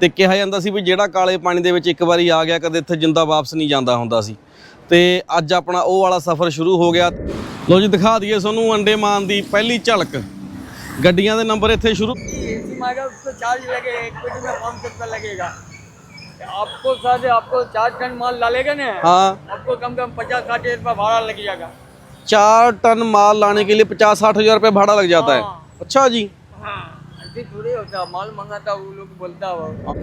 ਤੇ ਕਿਹਾ ਜਾਂਦਾ ਸੀ ਵੀ ਜਿਹੜਾ ਕਾਲੇ ਪਾਣੀ ਦੇ ਵਿੱਚ ਇੱਕ ਵਾਰੀ ਆ ਗਿਆ ਕਦੇ ਇੱਥੇ ਜਿੰਦਾ ਵਾਪਸ ਨਹੀਂ ਜਾਂਦਾ ਹੁੰਦਾ ਸੀ ਤੇ ਅੱਜ ਆਪਣਾ ਉਹ ਵਾਲਾ ਸਫ਼ਰ ਸ਼ੁਰੂ ਹੋ ਗਿਆ ਲੋ ਜੀ ਦਿਖਾ ਦਈਏ ਤੁਹਾਨੂੰ ਅੰਡੇਮਾਨ ਦੀ ਪਹਿਲੀ ਝਲਕ ਗੱਡੀਆਂ ਦੇ ਨੰਬਰ ਇੱਥੇ ਸ਼ੁਰੂ एसी में आएगा उसको चार्ज लगेगा एक पेटी में पाँच सौ रुपया लगेगा आपको साथ आपको चार टन माल डालेगा ना हाँ आपको कम से कम पचास साठ रुपया भाड़ा लग जाएगा चार टन माल लाने के लिए पचास साठ हजार रुपये भाड़ा लग जाता है हाँ। अच्छा जी हाँ ऐसे थोड़ी होता माल मंगाता वो लोग बोलता वो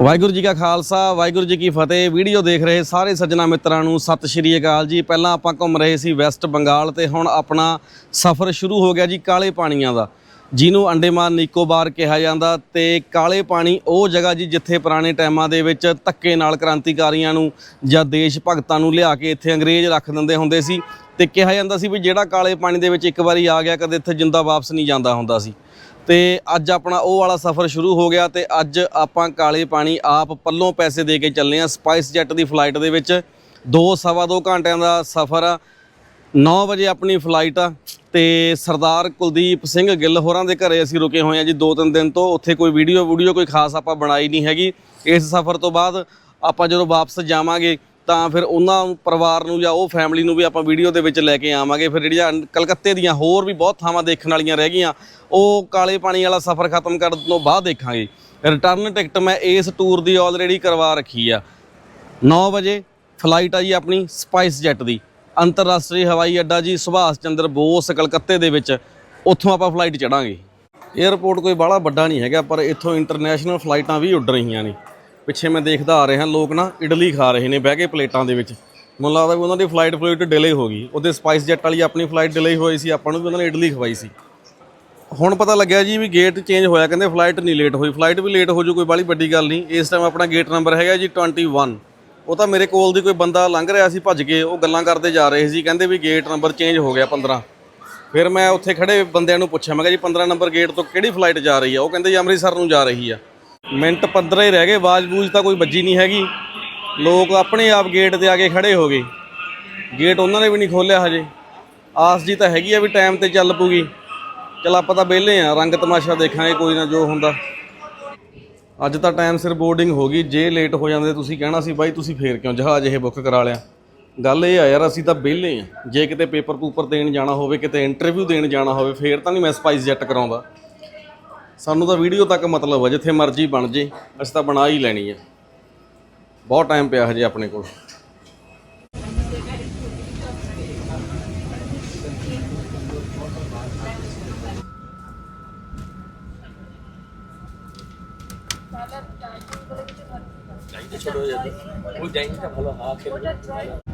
ਵਾਹਿਗੁਰੂ ਜੀ ਕਾ ਖਾਲਸਾ, ਵਾਹਿਗੁਰੂ ਜੀ ਕੀ ਫਤਿਹ। ਵੀਡੀਓ ਦੇਖ ਰਹੇ ਸਾਰੇ ਸੱਜਣਾ ਮਿੱਤਰਾਂ ਨੂੰ ਸਤਿ ਸ਼੍ਰੀ ਅਕਾਲ ਜੀ। ਪਹਿਲਾਂ ਆਪਾਂ ਘੁੰਮ ਰਹੇ ਸੀ ਵੈਸਟ ਬੰਗਾਲ ਤੇ ਹੁਣ ਆਪਣਾ ਸਫ਼ਰ ਸ਼ੁਰੂ ਹੋ ਗਿਆ ਜੀ ਕਾਲੇ ਪਾਣੀਆਂ ਦਾ। ਜਿਹਨੂੰ ਅੰਡੇਮਾਨ ਨਿਕੋਬਾਰ ਕਿਹਾ ਜਾਂਦਾ ਤੇ ਕਾਲੇ ਪਾਣੀ ਉਹ ਜਗ੍ਹਾ ਜੀ ਜਿੱਥੇ ਪੁਰਾਣੇ ਟਾਈਮਾਂ ਦੇ ਵਿੱਚ ਧੱਕੇ ਨਾਲ ਕ੍ਰਾਂਤੀਕਾਰੀਆਂ ਨੂੰ ਜਾਂ ਦੇਸ਼ ਭਗਤਾਂ ਨੂੰ ਲਿਆ ਕੇ ਇੱਥੇ ਅੰਗਰੇਜ਼ ਰੱਖ ਦਿੰਦੇ ਹੁੰਦੇ ਸੀ ਤੇ ਕਿਹਾ ਜਾਂਦਾ ਸੀ ਵੀ ਜਿਹੜਾ ਕਾਲੇ ਪਾਣੀ ਦੇ ਵਿੱਚ ਇੱਕ ਵਾਰੀ ਆ ਗਿਆ ਕਦੇ ਇੱਥੇ ਜਿੰਦਾ ਵਾਪਸ ਨਹੀਂ ਜਾਂਦਾ ਹੁੰਦਾ ਸੀ। ਤੇ ਅੱਜ ਆਪਣਾ ਉਹ ਵਾਲਾ ਸਫ਼ਰ ਸ਼ੁਰੂ ਹੋ ਗਿਆ ਤੇ ਅੱਜ ਆਪਾਂ ਕਾਲੇ ਪਾਣੀ ਆਪ ਪੱਲੋਂ ਪੈਸੇ ਦੇ ਕੇ ਚੱਲੇ ਆ ਸਪਾਈਸ ਜੈਟ ਦੀ ਫਲਾਈਟ ਦੇ ਵਿੱਚ। 2 ਸਵਾ 2 ਘੰਟਿਆਂ ਦਾ ਸਫ਼ਰ ਆ। 9 ਵਜੇ ਆਪਣੀ ਫਲਾਈਟ ਆ ਤੇ ਸਰਦਾਰ ਕੁਲਦੀਪ ਸਿੰਘ ਗਿੱਲ ਹੋਰਾਂ ਦੇ ਘਰੇ ਅਸੀਂ ਰੁਕੇ ਹੋਏ ਆ ਜੀ 2-3 ਦਿਨ ਤੋਂ। ਉੱਥੇ ਕੋਈ ਵੀਡੀਓ ਵੀਡੀਓ ਕੋਈ ਖਾਸ ਆਪਾਂ ਬਣਾਈ ਨਹੀਂ ਹੈਗੀ। ਇਸ ਸਫ਼ਰ ਤੋਂ ਬਾਅਦ ਆਪਾਂ ਜਦੋਂ ਵਾਪਸ ਜਾਵਾਂਗੇ ਤਾਂ ਫਿਰ ਉਹਨਾਂ ਪਰਿਵਾਰ ਨੂੰ ਜਾਂ ਉਹ ਫੈਮਿਲੀ ਨੂੰ ਵੀ ਆਪਾਂ ਵੀਡੀਓ ਦੇ ਵਿੱਚ ਲੈ ਕੇ ਆਵਾਂਗੇ। ਫਿਰ ਜਿਹੜੀਆਂ ਕਲਕੱਤੇ ਦੀਆਂ ਹੋਰ ਵੀ ਬਹੁਤ ਥਾਵਾਂ ਦੇਖਣ ਵਾਲੀਆਂ ਰਹਿ ਗਈਆਂ। ਉਹ ਕਾਲੇ ਪਾਣੀ ਵਾਲਾ ਸਫ਼ਰ ਖਤਮ ਕਰਨ ਤੋਂ ਬਾਅਦ ਦੇਖਾਂਗੇ। ਰਿਟਰਨ ਟਿਕਟ ਮੈਂ ਇਸ ਟੂਰ ਦੀ ਆਲਰੇਡੀ ਕਰਵਾ ਰੱਖੀ ਆ। 9 ਵਜੇ ਫਲਾਈਟ ਆ ਜੀ ਆਪਣੀ ਸਪਾਈਸ ਜੈਟ ਦੀ। ਅੰਤਰਰਾਸ਼ਟਰੀ ਹਵਾਈ ਅੱਡਾ ਜੀ ਸੁਭਾਸ਼ ਚੰਦਰ ਬੋਸ ਕਲਕੱਤੇ ਦੇ ਵਿੱਚ। ਉੱਥੋਂ ਆਪਾਂ ਫਲਾਈਟ ਚੜਾਂਗੇ। 에ਅਰਪੋਰਟ ਕੋਈ ਬਾਹਲਾ ਵੱਡਾ ਨਹੀਂ ਹੈਗਾ, ਪਰ ਇੱਥੋਂ ਇੰਟਰਨੈਸ਼ਨਲ ਫਲਾਈਟਾਂ ਵੀ ਉੱਡ ਰਹੀਆਂ ਨੇ। ਪਿੱਛੇ ਮੈਂ ਦੇਖਦਾ ਆ ਰਿਹਾ, ਲੋਕ ਨਾ ਇਡਲੀ ਖਾ ਰਹੇ ਨੇ, ਬਹਿ ਕੇ ਪਲੇਟਾਂ ਦੇ ਵਿੱਚ। ਮੈਨੂੰ ਲੱਗਦਾ ਵੀ ਉਹਨਾਂ ਦੀ ਫਲਾਈਟ ਫਲਾਈਟ ਡਿਲੇ ਹੋ ਗਈ। ਉਹਦੇ ਸਪਾਈਸ ਜੈਟ ਵਾਲੀ ਆਪਣੀ ਫਲਾਈਟ ਡਿਲੇ ਹੋਈ ਸੀ, ਆਪਾਂ ਨੂੰ ਵੀ ਉਹਨਾਂ ਨੇ ਇਡਲੀ ਖਵਾਈ ਸੀ। ਹੁਣ ਪਤਾ ਲੱਗਿਆ ਜੀ ਵੀ ਗੇਟ ਚੇਂਜ ਹੋਇਆ, ਕਹਿੰਦੇ ਫਲਾਈਟ ਨਹੀਂ ਲੇਟ ਹੋਈ। ਫਲਾਈਟ ਵੀ ਲੇਟ ਹੋ ਜੂ, ਕੋਈ ਬਾਲੀ ਵੱਡੀ ਗੱਲ ਨਹੀਂ। ਇਸ ਟਾਈਮ ਆਪਣਾ ਗੇਟ ਨੰਬਰ ਹੈਗਾ ਜੀ 21 ਉਹ ਤਾਂ ਮੇਰੇ ਕੋਲ ਦੀ ਕੋਈ ਬੰਦਾ ਲੰਘ ਰਿਹਾ ਸੀ, ਭੱਜ ਕੇ, ਉਹ ਗੱਲਾਂ ਕਰਦੇ ਜਾ ਰਹੇ ਸੀ, ਕਹਿੰਦੇ ਵੀ ਗੇਟ ਨੰਬਰ ਚੇਂਜ ਹੋ ਗਿਆ 15 ਫਿਰ ਮੈਂ ਉੱਥੇ ਖੜੇ ਬੰਦਿਆਂ ਨੂੰ ਪੁੱਛਿਆ, ਮੈਂ ਕਿਹਾ ਜੀ 15 ਨੰਬਰ ਗੇਟ ਤੋਂ ਕਿਹੜੀ ਫਲਾਈਟ ਜਾ ਰਹੀ ਆ? ਉਹ ਕਹਿੰਦੇ ਜੀ ਅੰਮ੍ਰਿਤਸਰ ਨੂੰ ਜਾ ਰਹੀ ਆ। ਮਿੰਟ 15 ਹੀ ਰਹਿ ਗਏ ਆਵਾਜ਼ ਬੂਝ ਤਾਂ ਕੋਈ ਵੱਜੀ ਨਹੀਂ ਹੈਗੀ। ਲੋਕ ਆਪਣੇ ਆਪ ਗੇਟ ਤੇ ਆ ਕੇ ਖੜੇ ਹੋ ਗਏ। ਗੇਟ ਉਹਨਾਂ ਨੇ ਵੀ ਨਹੀਂ ਖੋਲਿਆ ਹਜੇ। ਆਸ ਜੀ ਤਾਂ ਹੈਗੀ ਆ ਵੀ ਟਾਈਮ ਤੇ ਚੱਲ ਪੂਗੀ ਚਲ ਆਪਾਂ ਤਾਂ ਵਿਹਲੇ ਆ, ਰੰਗ ਤਮਾਸ਼ਾ ਦੇਖਾਂਗੇ, ਕੋਈ ਨਾ ਜੋ ਹੁੰਦਾ। ਅੱਜ ਤਾਂ ਟਾਈਮ ਸਿਰ ਬੋਰਡਿੰਗ ਹੋ ਗਈ, ਜੇ ਲੇਟ ਹੋ ਜਾਂਦੇ ਤੁਸੀਂ ਕਹਿਣਾ ਸੀ, ਬਾਈ ਤੁਸੀਂ ਫੇਰ ਕਿਉਂ ਜਹਾਜ਼ ਇਹ ਬੁੱਕ ਕਰਾ ਲਿਆ? ਗੱਲ ਇਹ ਆ ਯਾਰ, ਅਸੀਂ ਤਾਂ ਵਿਹਲੇ ਆ। ਜੇ ਕਿਤੇ ਪੇਪਰ ਪੂਪਰ ਦੇਣ ਜਾਣਾ ਹੋਵੇ, ਕਿਤੇ ਇੰਟਰਵਿਊ ਦੇਣ ਜਾਣਾ ਹੋਵੇ, ਫੇਰ ਤਾਂ ਨਹੀਂ ਮੈਂ ਸਪਾਈਸ ਜੈਟ ਕਰਾਉਂਦਾ। ਸਾਨੂੰ ਤਾਂ ਵੀਡੀਓ ਤੱਕ ਮਤਲਬ ਆ, ਜਿੱਥੇ ਮਰਜ਼ੀ ਬਣ ਜੇ, ਅਸੀਂ ਤਾਂ ਬਣਾ ਹੀ ਲੈਣੀ ਆ। ਬਹੁਤ ਟਾਈਮ ਪਿਆ ਹਜੇ ਆਪਣੇ ਕੋਲ। চলে যাবে ওই ডাইনিংটা ভালো হাওয়া খেলে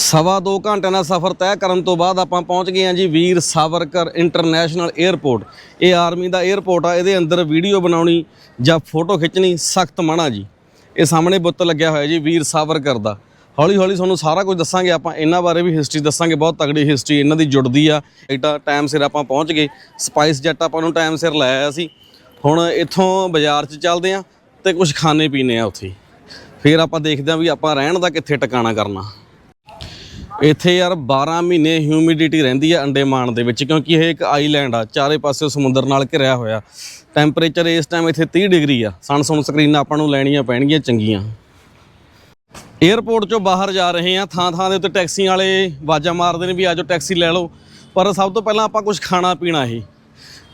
ਸਵਾ ਦੋ ਘੰਟਿਆਂ ਦਾ ਸਫ਼ਰ ਤੈਅ ਕਰਨ ਤੋਂ ਬਾਅਦ ਆਪਾਂ ਪਹੁੰਚ ਗਏ ਹਾਂ ਜੀ ਵੀਰ ਸਾਵਰਕਰ ਇੰਟਰਨੈਸ਼ਨਲ 에ਅਰਪੋਰਟ ਇਹ ਆਰਮੀ ਦਾ 에ਅਰਪੋਰਟ ਆ, ਇਹਦੇ ਅੰਦਰ ਵੀਡੀਓ ਬਣਾਉਣੀ ਜਾਂ ਫੋਟੋ ਖਿੱਚਣੀ ਸਖਤ ਮਨਾ ਜੀ। ਇਹ ਸਾਹਮਣੇ ਬੁੱਤ ਲੱਗਿਆ ਹੋਇਆ ਜੀ ਵੀਰ ਸਾਵਰਕਰ ਦਾ। ਹੌਲੀ ਹੌਲੀ ਤੁਹਾਨੂੰ ਸਾਰਾ ਕੁਝ ਦੱਸਾਂਗੇ, ਆਪਾਂ ਇਹਨਾਂ ਬਾਰੇ ਵੀ ਹਿਸਟਰੀ ਦੱਸਾਂਗੇ, ਬਹੁਤ ਤਗੜੀ ਹਿਸਟਰੀ ਇਹਨਾਂ ਦੀ ਜੁੜਦੀ ਆ। ਐਡਾ ਟਾਈਮ ਸਿਰ ਆਪਾਂ ਪਹੁੰਚ ਗਏ ਸਪਾਈਸ ਜੈਟ ਆਪਾਂ ਨੂੰ ਟਾਈਮ ਸਿਰ ਲੈ ਆਇਆ ਸੀ। ਹੁਣ ਇੱਥੋਂ ਬਾਜ਼ਾਰ 'ਚ ਚੱਲਦੇ ਆ ਤੇ ਕੁਝ ਖਾਣੇ ਪੀਣੇ ਆ ਉੱਥੇ। ਫਿਰ ਆਪਾਂ ਦੇਖਦੇ ਆ ਵੀ ਆਪਾਂ ਰਹਿਣ ਦਾ ਕਿੱਥੇ ਟਿਕਾਣਾ ਕਰਨਾ। ਇੱਥੇ ਯਾਰ 12 ਮਹੀਨੇ ਹਿਊਮਿਡਿਟੀ ਰਹਿੰਦੀ ਹੈ ਅੰਡੇਮਾਨ ਦੇ ਵਿੱਚ, ਕਿਉਂਕਿ ਇਹ ਇੱਕ ਆਈਲੈਂਡ ਆ, ਚਾਰੇ ਪਾਸੇ ਸਮੁੰਦਰ ਨਾਲ ਘਿਰਿਆ ਹੋਇਆ। ਟੈਂਪਰੇਚਰ ਇਸ ਟਾਈਮ ਇੱਥੇ 30 ਡਿਗਰੀ ਆ। ਸਨ ਸਨ ਸਕਰੀਨਾਂ ਆਪਾਂ ਨੂੰ ਲੈਣੀਆਂ ਪੈਣਗੀਆਂ ਚੰਗੀਆਂ। 에ਅਰਪੋਰਟ ਚੋਂ ਬਾਹਰ ਜਾ ਰਹੇ ਆ, ਥਾਂ ਥਾਂ ਦੇ ਉੱਤੇ ਟੈਕਸੀਆਂ ਵਾਲੇ ਆਵਾਜ਼ਾਂ ਮਾਰਦੇ ਨੇ ਵੀ ਆਜੋ ਟੈਕਸੀ ਲੈ ਲਓ। ਪਰ ਸਭ ਤੋਂ ਪਹਿਲਾਂ ਆਪਾਂ ਕੁਝ ਖਾਣਾ ਪੀਣਾ ਹੀ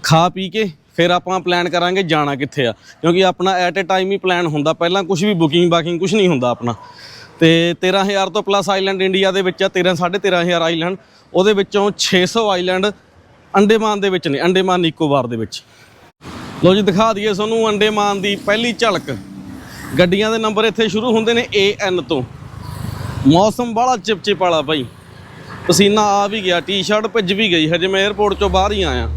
ਖਾ ਪੀ ਕੇ ਫਿਰ ਆਪਾਂ ਪਲਾਨ ਕਰਾਂਗੇ ਜਾਣਾ ਕਿੱਥੇ ਆ। ਕਿਉਂਕਿ ਆਪਣਾ ਐਟ ਅ ਟਾਈਮ ਹੀ ਪਲਾਨ ਹੁੰਦਾ, ਪਹਿਲਾਂ ਕੁਝ ਵੀ ਬੁਕਿੰਗ ਬਾਕਿੰਗ ਕੁਝ ਨਹੀਂ ਹੁੰਦਾ ਆਪਣਾ। ਤੇ 13000 ਤੋਂ ਪਲੱਸ ਆਈਲੈਂਡ ਇੰਡੀਆ ਦੇ ਵਿੱਚ ਆ 13 13500 ਆਈਲੈਂਡ ਉਹਦੇ ਵਿੱਚੋਂ 600 ਆਈਲੈਂਡ ਅੰਡੇਮਾਨ ਦੇ ਵਿੱਚ ਨੇ, ਅੰਡੇਮਾਨ ਨਿਕੋਬਾਰ ਦੇ ਵਿੱਚ। ਲੋ ਜੀ, ਦਿਖਾ ਦਈਏ ਤੁਹਾਨੂੰ ਅੰਡੇਮਾਨ ਦੀ ਪਹਿਲੀ ਝਲਕ। ਗੱਡੀਆਂ ਦੇ ਨੰਬਰ ਇੱਥੇ ਸ਼ੁਰੂ ਹੁੰਦੇ ਨੇ AN ਤੋਂ। ਮੌਸਮ ਬੜਾ ਚਿਪਚਿਪ ਵਾਲਾ ਭਾਈ ਪਸੀਨਾ ਆ ਵੀ ਗਿਆ ਟੀ-ਸ਼ਰਟ ਭਿੱਜ ਵੀ ਗਈ, ਹਜੇ ਮੈਂ 에ਅਰਪੋਰਟ ਚੋਂ ਬਾਹਰ ਹੀ ਆਇਆ।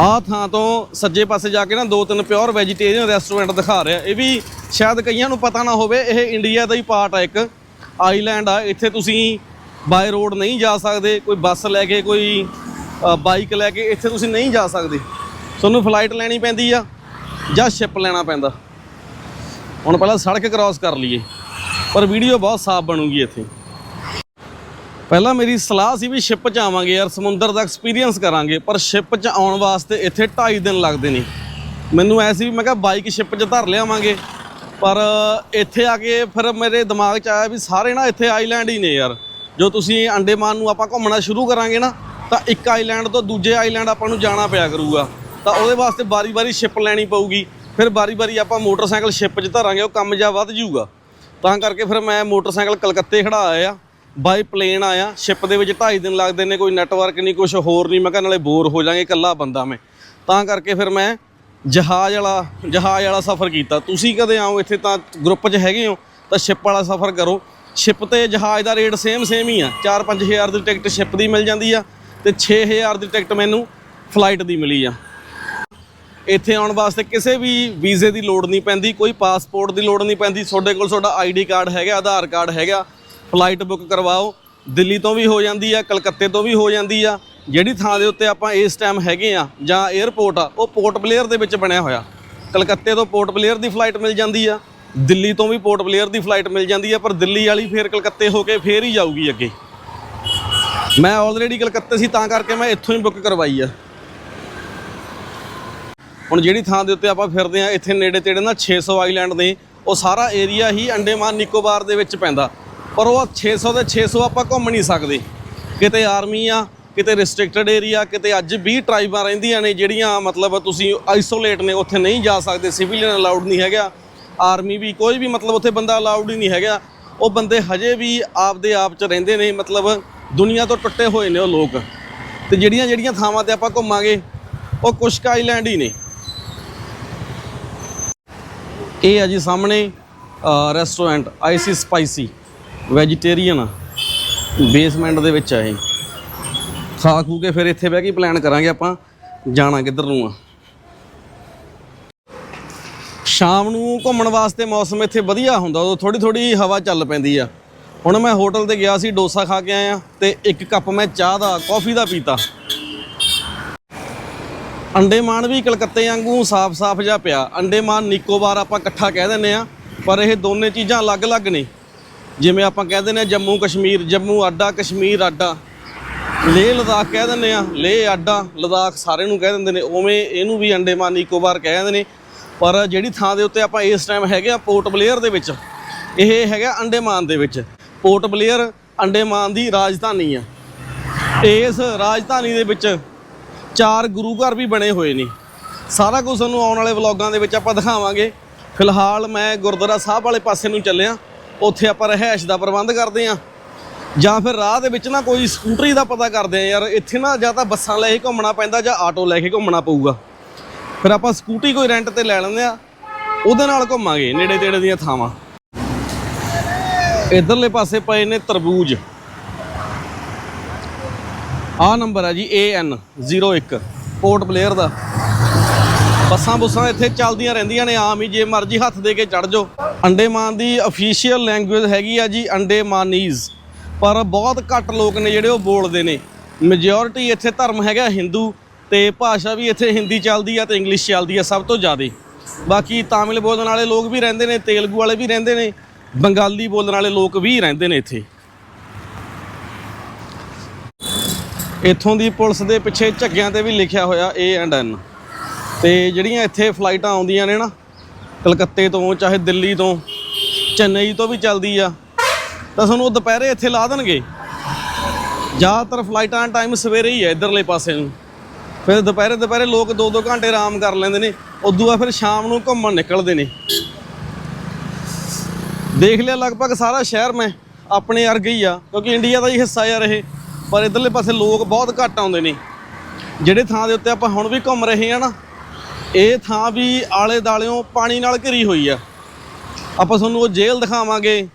ਆਹ ਥਾਂ ਤੋਂ ਸੱਜੇ ਪਾਸੇ ਜਾ ਕੇ ਨਾ ਦੋ ਤਿੰਨ ਪਿਓਰ ਵੈਜੀਟੇਰੀਅਨ ਰੈਸਟੋਰੈਂਟ ਦਿਖਾ ਰਿਹਾ। ਇਹ ਵੀ ਸ਼ਾਇਦ ਕਈਆਂ ਨੂੰ ਪਤਾ ਨਾ ਹੋਵੇ, ਇਹ ਇੰਡੀਆ ਦਾ ਹੀ ਪਾਰਟ ਆ ਇੱਕ। ਆਈਲੈਂਡ ਆ, ਇੱਥੇ ਤੁਸੀਂ ਬਾਈ ਰੋਡ ਨਹੀਂ ਜਾ ਸਕਦੇ, ਕੋਈ ਬੱਸ ਲੈ ਕੇ, ਕੋਈ ਬਾਈਕ ਲੈ ਕੇ, ਇੱਥੇ ਤੁਸੀਂ ਨਹੀਂ ਜਾ ਸਕਦੇ। ਤੁਹਾਨੂੰ ਫਲਾਈਟ ਲੈਣੀ ਪੈਂਦੀ ਆ ਜਾਂ ਸ਼ਿਪ ਲੈਣਾ ਪੈਂਦਾ। ਹੁਣ ਪਹਿਲਾਂ ਸੜਕ ਕ੍ਰਾਸ ਕਰ ਲਈਏ, ਪਰ ਵੀਡੀਓ ਬਹੁਤ ਸਾਫ਼ ਬਣੂਗੀ ਇੱਥੇ। ਪਹਿਲਾਂ ਮੇਰੀ ਸਲਾਹ ਸੀ ਵੀ ਸ਼ਿਪ 'ਚ ਆਵਾਂਗੇ ਯਾਰ, ਸਮੁੰਦਰ ਦਾ ਐਕਸਪੀਰੀਅੰਸ ਕਰਾਂਗੇ, ਪਰ ਸ਼ਿਪ 'ਚ ਆਉਣ ਵਾਸਤੇ ਇੱਥੇ 2.5 ਦਿਨ ਲੱਗਦੇ ਨੇ। ਮੈਨੂੰ ਐ ਸੀ ਵੀ ਮੈਂ ਕਿਹਾ ਬਾਈਕ ਸ਼ਿਪ 'ਚ ਧਰ ਲਿਆਵਾਂਗੇ, ਪਰ ਇੱਥੇ ਆ ਕੇ ਫਿਰ ਮੇਰੇ ਦਿਮਾਗ 'ਚ ਆਇਆ ਵੀ ਸਾਰੇ ਨਾ ਇੱਥੇ ਆਈਲੈਂਡ ਹੀ ਨੇ ਯਾਰ। ਜੋ ਤੁਸੀਂ ਅੰਡੇਮਾਨ ਨੂੰ ਆਪਾਂ ਘੁੰਮਣਾ ਸ਼ੁਰੂ ਕਰਾਂਗੇ ਨਾ, ਤਾਂ ਇੱਕ ਆਈਲੈਂਡ ਤੋਂ ਦੂਜੇ ਆਈਲੈਂਡ ਆਪਾਂ ਨੂੰ ਜਾਣਾ ਪਿਆ ਕਰੂਗਾ। ਤਾਂ ਉਹਦੇ ਵਾਸਤੇ ਬਾਰੀ-ਬਾਰੀ ਸ਼ਿਪ ਲੈਣੀ ਪਊਗੀ, ਫਿਰ ਬਾਰੀ-ਬਾਰੀ ਆਪਾਂ ਮੋਟਰਸਾਈਕਲ ਸ਼ਿਪ 'ਚ ਧਰਾਂਗੇ, ਉਹ ਕੰਮ ਜਾ ਵੱਧ ਜਾਊਗਾ। ਤਾਂ ਕਰਕੇ ਫਿਰ ਮੈਂ ਮੋਟਰਸਾਈਕਲ ਕਲਕੱਤੇ ਖੜਾ ਆਇਆ। ਬਾਈ ਪਲੇਨ ਆਇਆ ਸ਼ਿਪ ਦੇ ਵਿੱਚ 2.5 ਦਿਨ ਲੱਗਦੇ ਨੇ, ਕੋਈ ਨੈਟਵਰਕ ਨਹੀਂ ਕੁਝ ਹੋਰ ਨਹੀਂ। ਮੈਂ ਕਿਹਾ ਨਾਲੇ ਬੋਰ ਹੋ ਜਾਾਂਗੇ, ਇਕੱਲਾ ਬੰਦਾ ਮੈਂ। ਤਾਂ ਕਰਕੇ ਫਿਰ ਮੈਂ ਜਹਾਜ਼ ਵਾਲਾ ਜਹਾਜ਼ ਵਾਲਾ ਸਫ਼ਰ ਕੀਤਾ। ਤੁਸੀਂ ਕਦੇ ਆਓ ਇੱਥੇ ਤਾਂ ਗਰੁੱਪ 'ਚ ਹੈਗੇ ਹੋ, ਤਾਂ ਸ਼ਿਪ ਵਾਲਾ ਸਫ਼ਰ ਕਰੋ। ਸ਼ਿਪ ਤੇ ਜਹਾਜ਼ ਦਾ ਰੇਟ ਸੇਮ ਸੇਮ ਹੀ ਆ। 4-5000 ਦੀ ਟਿਕਟ ਸ਼ਿਪ ਦੀ ਮਿਲ ਜਾਂਦੀ ਆ ਤੇ 6000 ਦੀ ਟਿਕਟ ਮੈਨੂੰ ਫਲਾਈਟ ਦੀ ਮਿਲੀ ਆ। ਇੱਥੇ ਆਉਣ ਵਾਸਤੇ ਕਿਸੇ ਵੀ ਵੀਜ਼ੇ ਦੀ ਲੋੜ ਨਹੀਂ ਪੈਂਦੀ, ਕੋਈ ਪਾਸਪੋਰਟ ਦੀ ਲੋੜ ਨਹੀਂ ਪੈਂਦੀ। ਤੁਹਾਡੇ ਕੋਲ ਤੁਹਾਡਾ ਆਈਡੀ ਕਾਰਡ ਹੈਗਾ, ਆਧਾਰ ਕਾਰਡ ਹੈਗਾ। ਫਲਾਈਟ ਬੁੱਕ ਕਰਵਾਓ, ਦਿੱਲੀ ਤੋਂ ਵੀ ਹੋ ਜਾਂਦੀ ਆ, ਕਲਕੱਤੇ ਤੋਂ ਵੀ ਹੋ ਜਾਂਦੀ ਆ। ਜਿਹੜੀ ਥਾਂ ਦੇ ਉੱਤੇ ਆਪਾਂ ਇਸ ਟਾਈਮ ਹੈਗੇ ਆ, ਜਾਂ 에ਅਰਪੋਰਟ ਆ, ਉਹ ਪੋਰਟ ਬਲੇਅਰ ਦੇ ਵਿੱਚ ਬਣਿਆ ਹੋਇਆ। ਕਲਕੱਤੇ ਤੋਂ ਪੋਰਟ ਬਲੇਅਰ ਦੀ ਫਲਾਈਟ ਮਿਲ ਜਾਂਦੀ ਆ, ਦਿੱਲੀ ਤੋਂ ਵੀ ਪੋਰਟ ਬਲੇਅਰ ਦੀ ਫਲਾਈਟ ਮਿਲ ਜਾਂਦੀ ਆ, ਪਰ ਦਿੱਲੀ ਵਾਲੀ ਫੇਰ ਕਲਕੱਤੇ ਹੋ ਕੇ ਫੇਰ ਹੀ ਜਾਊਗੀ ਅੱਗੇ। ਮੈਂ ਆਲਰੇਡੀ ਕਲਕੱਤੇ ਸੀ, ਤਾਂ ਕਰਕੇ ਮੈਂ ਇੱਥੋਂ ਹੀ ਬੁੱਕ ਕਰਵਾਈ ਆ। ਹੁਣ ਜਿਹੜੀ ਥਾਂ ਦੇ ਉੱਤੇ ਆਪਾਂ ਫਿਰਦੇ ਆ, ਇੱਥੇ ਨੇੜੇ ਤੇੜੇ ਨਾ 600 ਆਈਲੈਂਡ ਨੇ, ਉਹ ਸਾਰਾ ਏਰੀਆ ਹੀ ਅੰਡੇਮਾਨ ਨਿਕੋਬਾਰ ਦੇ ਵਿੱਚ ਪੈਂਦਾ। ਪਰ ਉਹ 600 ਦੇ 600 ਆਪਾਂ ਘੁੰਮ ਨਹੀਂ ਸਕਦੇ। ਕਿਤੇ ਆਰਮੀ ਆ, ਕਿਤੇ ਰਿਸਟ੍ਰਿਕਟਡ ਏਰੀਆ ਕਿਤੇ ਅੱਜ ਵੀ ਟਰਾਈਬਾਂ ਰਹਿੰਦੀਆਂ ਨੇ ਜਿਹੜੀਆਂ ਮਤਲਬ ਤੁਸੀਂ ਆਈਸੋਲੇਟ ਨੇ, ਉੱਥੇ ਨਹੀਂ ਜਾ ਸਕਦੇ ਸਿਵਿਲੀਅਨ ਅਲਾਉਡ ਨਹੀਂ ਹੈਗਾ। ਆਰਮੀ ਵੀ ਕੋਈ ਵੀ ਮਤਲਬ ਉੱਥੇ ਬੰਦਾ ਅਲਾਉਡ ਹੀ ਨਹੀਂ ਹੈਗਾ। ਉਹ ਬੰਦੇ ਹਜੇ ਵੀ ਆਪਦੇ ਆਪ ਚ ਰਹਿੰਦੇ ਨੇ, ਮਤਲਬ ਦੁਨੀਆ ਤੋਂ ਟੁੱਟੇ ਹੋਏ ਨੇ ਉਹ ਲੋਕ। ਤੇ ਜਿਹੜੀਆਂ ਜਿਹੜੀਆਂ ਥਾਵਾਂ ਤੇ ਆਪਾਂ ਘੁੰਮਾਂਗੇ, ਉਹ ਕੁਸ਼ਕ ਆਈਲੈਂਡ ਹੀ ਨੇ। ਇਹ ਆ ਜੀ ਸਾਹਮਣੇ ਰੈਸਟੋਰੈਂਟ ਆਈਸੀ ਸਪਾਈਸੀ ਵੈਜੀਟੇਰੀਅਨ ਆ। ਬੇਸਮੈਂਟ ਦੇ ਵਿੱਚ ਆ ਇਹ। ਖਾ ਖੂ ਕੇ ਫਿਰ ਇੱਥੇ ਬਹਿ ਕੇ ਪਲਾਨ ਕਰਾਂਗੇ ਆਪਾਂ। ਜਾਣਾ ਕਿੱਧਰ ਨੂੰ ਆ। ਸ਼ਾਮ ਨੂੰ ਘੁੰਮਣ ਵਾਸਤੇ ਮੌਸਮ ਇੱਥੇ ਵਧੀਆ ਹੁੰਦਾ, ਉਦੋਂ ਥੋੜੀ ਥੋੜੀ ਹਵਾ ਚੱਲ ਪੈਂਦੀ ਆ। ਹੁਣ ਮੈਂ ਹੋਟਲ ਤੇ ਗਿਆ ਸੀ, ਡੋਸਾ ਖਾ ਕੇ ਆਇਆ ਤੇ ਇੱਕ ਕੱਪ ਮੈਂ ਚਾਹ ਦਾ ਕਾਫੀ ਦਾ ਪੀਤਾ। ਅੰਡੇਮਾਨ ਵੀ ਕਲਕੱਤੇ ਵਾਂਗੂ ਸਾਫ਼-ਸਾਫ਼ ਜਿਹਾ ਪਿਆ। ਅੰਡੇਮਾਨ ਨਿਕੋਬਾਰ ਆਪਾਂ ਇਕੱਠਾ ਕਹਿ ਦਿੰਦੇ ਆ, ਪਰ ਇਹ ਦੋਨੇ ਚੀਜ਼ਾਂ ਅਲੱਗ-ਅਲੱਗ ਨੇ। ਜਿਵੇਂ ਆਪਾਂ ਕਹਿ ਦਿੰਦੇ ਆ ਜੰਮੂ ਕਸ਼ਮੀਰ, ਜੰਮੂ ਅੱਡਾ ਕਸ਼ਮੀਰ ਅੱਡਾ ਲੇਹ ਲਦਾਖ ਕਹਿ ਦਿੰਦੇ ਆ ਲੇਹ ਅੱਡਾ ਲਦਾਖ ਸਾਰੇ ਨੂੰ ਕਹਿ ਦਿੰਦੇ ਨੇ, ਉਵੇਂ ਇਹਨੂੰ ਵੀ ਅੰਡੇਮਾਨ ਨਿਕੋਬਾਰ ਕਹਿ ਦਿੰਦੇ ਨੇ। ਪਰ ਜਿਹੜੀ ਥਾਂ ਦੇ ਉੱਤੇ ਆਪਾਂ ਇਸ ਟਾਈਮ ਹੈਗੇ ਆ ਪੋਰਟ ਬਲੇਅਰ ਦੇ ਵਿੱਚ, ਇਹ ਹੈਗਾ ਅੰਡੇਮਾਨ ਦੇ ਵਿੱਚ। ਪੋਰਟ ਬਲੇਅਰ ਅੰਡੇਮਾਨ ਦੀ ਰਾਜਧਾਨੀ ਆ। ਇਸ ਰਾਜਧਾਨੀ ਦੇ ਵਿੱਚ ਚਾਰ ਗੁਰੂ ਘਰ ਵੀ ਬਣੇ ਹੋਏ ਨੇ। ਸਾਰਾ ਕੁਝ ਤੁਹਾਨੂੰ ਆਉਣ ਵਾਲੇ ਵਲੌਗਾਂ ਦੇ ਵਿੱਚ ਆਪਾਂ ਦਿਖਾਵਾਂਗੇ। ਫਿਲਹਾਲ ਮੈਂ ਗੁਰਦੁਆਰਾ ਸਾਹਿਬ ਵਾਲੇ ਪਾਸੇ ਨੂੰ ਚੱਲਿਆ। ਉੱਥੇ ਆਪਾਂ ਰਹਿائش ਦਾ ਪ੍ਰਬੰਧ ਕਰਦੇ ਆ ਜਾਂ ਫਿਰ ਰਾਹ ਦੇ ਵਿੱਚ ਨਾ ਕੋਈ ਸਕੂਟਰੀ ਦਾ ਪਤਾ ਕਰਦੇ ਆ ਯਾਰ, ਇੱਥੇ ਨਾ ਜਾਂ ਤਾਂ ਬੱਸਾਂ ਲੈ ਕੇ ਘੁੰਮਣਾ ਪੈਂਦਾ ਜਾਂ ਆਟੋ ਲੈ ਕੇ ਘੁੰਮਣਾ ਪਊਗਾ। ਫਿਰ ਆਪਾਂ ਸਕੂਟੀ ਕੋਈ ਰੈਂਟ ਤੇ ਲੈ ਲੈਂਦੇ ਆ ਉਹਦੇ ਨਾਲ ਘੁੰਮਾਂਗੇ ਨੇੜੇ ਤੇੜੇ ਦੀਆਂ ਥਾਵਾਂ। ਇਧਰਲੇ ਪਾਸੇ ਪਏ ਨੇ ਤਰਬੂਜ। ਆ ਨੰਬਰ ਆ ਜੀ AN 01 ਪੋਰਟ ਪਲੇਅਰ ਦਾ। ਬੱਸਾਂ ਬੁੱਸਾਂ ਇੱਥੇ ਚੱਲਦੀਆਂ ਰਹਿੰਦੀਆਂ ਨੇ, ਆਮ ਹੀ, ਜੇ ਮਰਜ਼ੀ ਹੱਥ ਦੇ ਕੇ ਚੜ ਜਾਓ। ਅੰਡੇਮਾਨ ਦੀ ਅਫੀਸ਼ੀਅਲ ਲੈਂਗੁਏਜ ਹੈਗੀ ਆ ਜੀ, ਅੰਡੇਮਾਨੀਜ਼। ਪਰ ਬਹੁਤ ਘੱਟ ਲੋਕ ਨੇ ਜਿਹੜੇ ਉਹ ਬੋਲਦੇ ਨੇ। ਮੈਜੋਰਿਟੀ ਇੱਥੇ ਧਰਮ ਹੈਗਾ ਹਿੰਦੂ ਤੇ ਭਾਸ਼ਾ ਵੀ ਇੱਥੇ ਹਿੰਦੀ ਚੱਲਦੀ ਆ ਤੇ ਇੰਗਲਿਸ਼ ਚੱਲਦੀ ਆ ਸਭ ਤੋਂ ਜ਼ਿਆਦਾ। ਬਾਕੀ ਤਾਮਿਲ ਬੋਲਣ ਵਾਲੇ ਲੋਕ ਵੀ ਰਹਿੰਦੇ ਨੇ, ਤੇਲਗੂ ਵਾਲੇ ਵੀ ਰਹਿੰਦੇ ਨੇ, ਬੰਗਾਲੀ ਬੋਲਣ ਵਾਲੇ ਲੋਕ ਵੀ ਰਹਿੰਦੇ ਨੇ ਇੱਥੇ। ਇੱਥੋਂ ਦੀ ਪੁਲਿਸ ਦੇ ਪਿੱਛੇ ਝੱਗਿਆਂ ਤੇ ਵੀ ਲਿਖਿਆ ਹੋਇਆ ਏ ਐਂਡ ਐਨ ਤੇ ਜਿਹੜੀਆਂ ਇੱਥੇ ਫਲਾਈਟਾਂ ਆਉਂਦੀਆਂ ਨੇ ਨਾ, ਕਲਕੱਤੇ ਤੋਂ, ਚਾਹੇ ਦਿੱਲੀ ਤੋਂ, ਚੇਨਈ ਤੋਂ ਵੀ ਚੱਲਦੀ ਆ, ਤਾਂ ਤੁਹਾਨੂੰ ਉਹ ਦੁਪਹਿਰੇ ਇੱਥੇ ਲਾ ਦੇਣਗੇ। ਜ਼ਿਆਦਾਤਰ ਫਲਾਈਟਾਂ ਟਾਈਮ ਸਵੇਰੇ ਹੀ ਆ ਇਧਰਲੇ ਪਾਸੇ ਨੂੰ। ਫਿਰ ਦੁਪਹਿਰੇ ਦੁਪਹਿਰੇ ਲੋਕ 2-2 ਘੰਟੇ ਆਰਾਮ ਕਰ ਲੈਂਦੇ ਨੇ, ਉਦੋਂ ਬਾਅਦ ਫਿਰ ਸ਼ਾਮ ਨੂੰ ਘੁੰਮਣ ਨਿਕਲਦੇ ਨੇ। ਦੇਖ ਲਿਆ ਲਗਭਗ ਸਾਰਾ ਸ਼ਹਿਰ ਮੈਂ, ਆਪਣੇ ਵਰਗਾ ਹੀ ਆ, ਕਿਉਂਕਿ ਇੰਡੀਆ ਦਾ ਹੀ ਹਿੱਸਾ ਆ ਰਹੇ ਪਰ ਇਧਰਲੇ ਪਾਸੇ ਲੋਕ ਬਹੁਤ ਘੱਟ ਆਉਂਦੇ ਨੇ। ਜਿਹੜੇ ਥਾਂ ਦੇ ਉੱਤੇ ਆਪਾਂ ਹੁਣ ਵੀ ਘੁੰਮ ਰਹੇ ਆ ਨਾ ਇਹ ਥਾਂ ਵੀ ਆਲੇ ਦਾਲਿਓਂ ਪਾਣੀ ਨਾਲ ਘਿਰੀ ਹੋਈ ਆ। ਆਪਾਂ ਤੁਹਾਨੂੰ ਉਹ ਜੇਲ੍ਹ ਦਿਖਾਵਾਂਗੇ।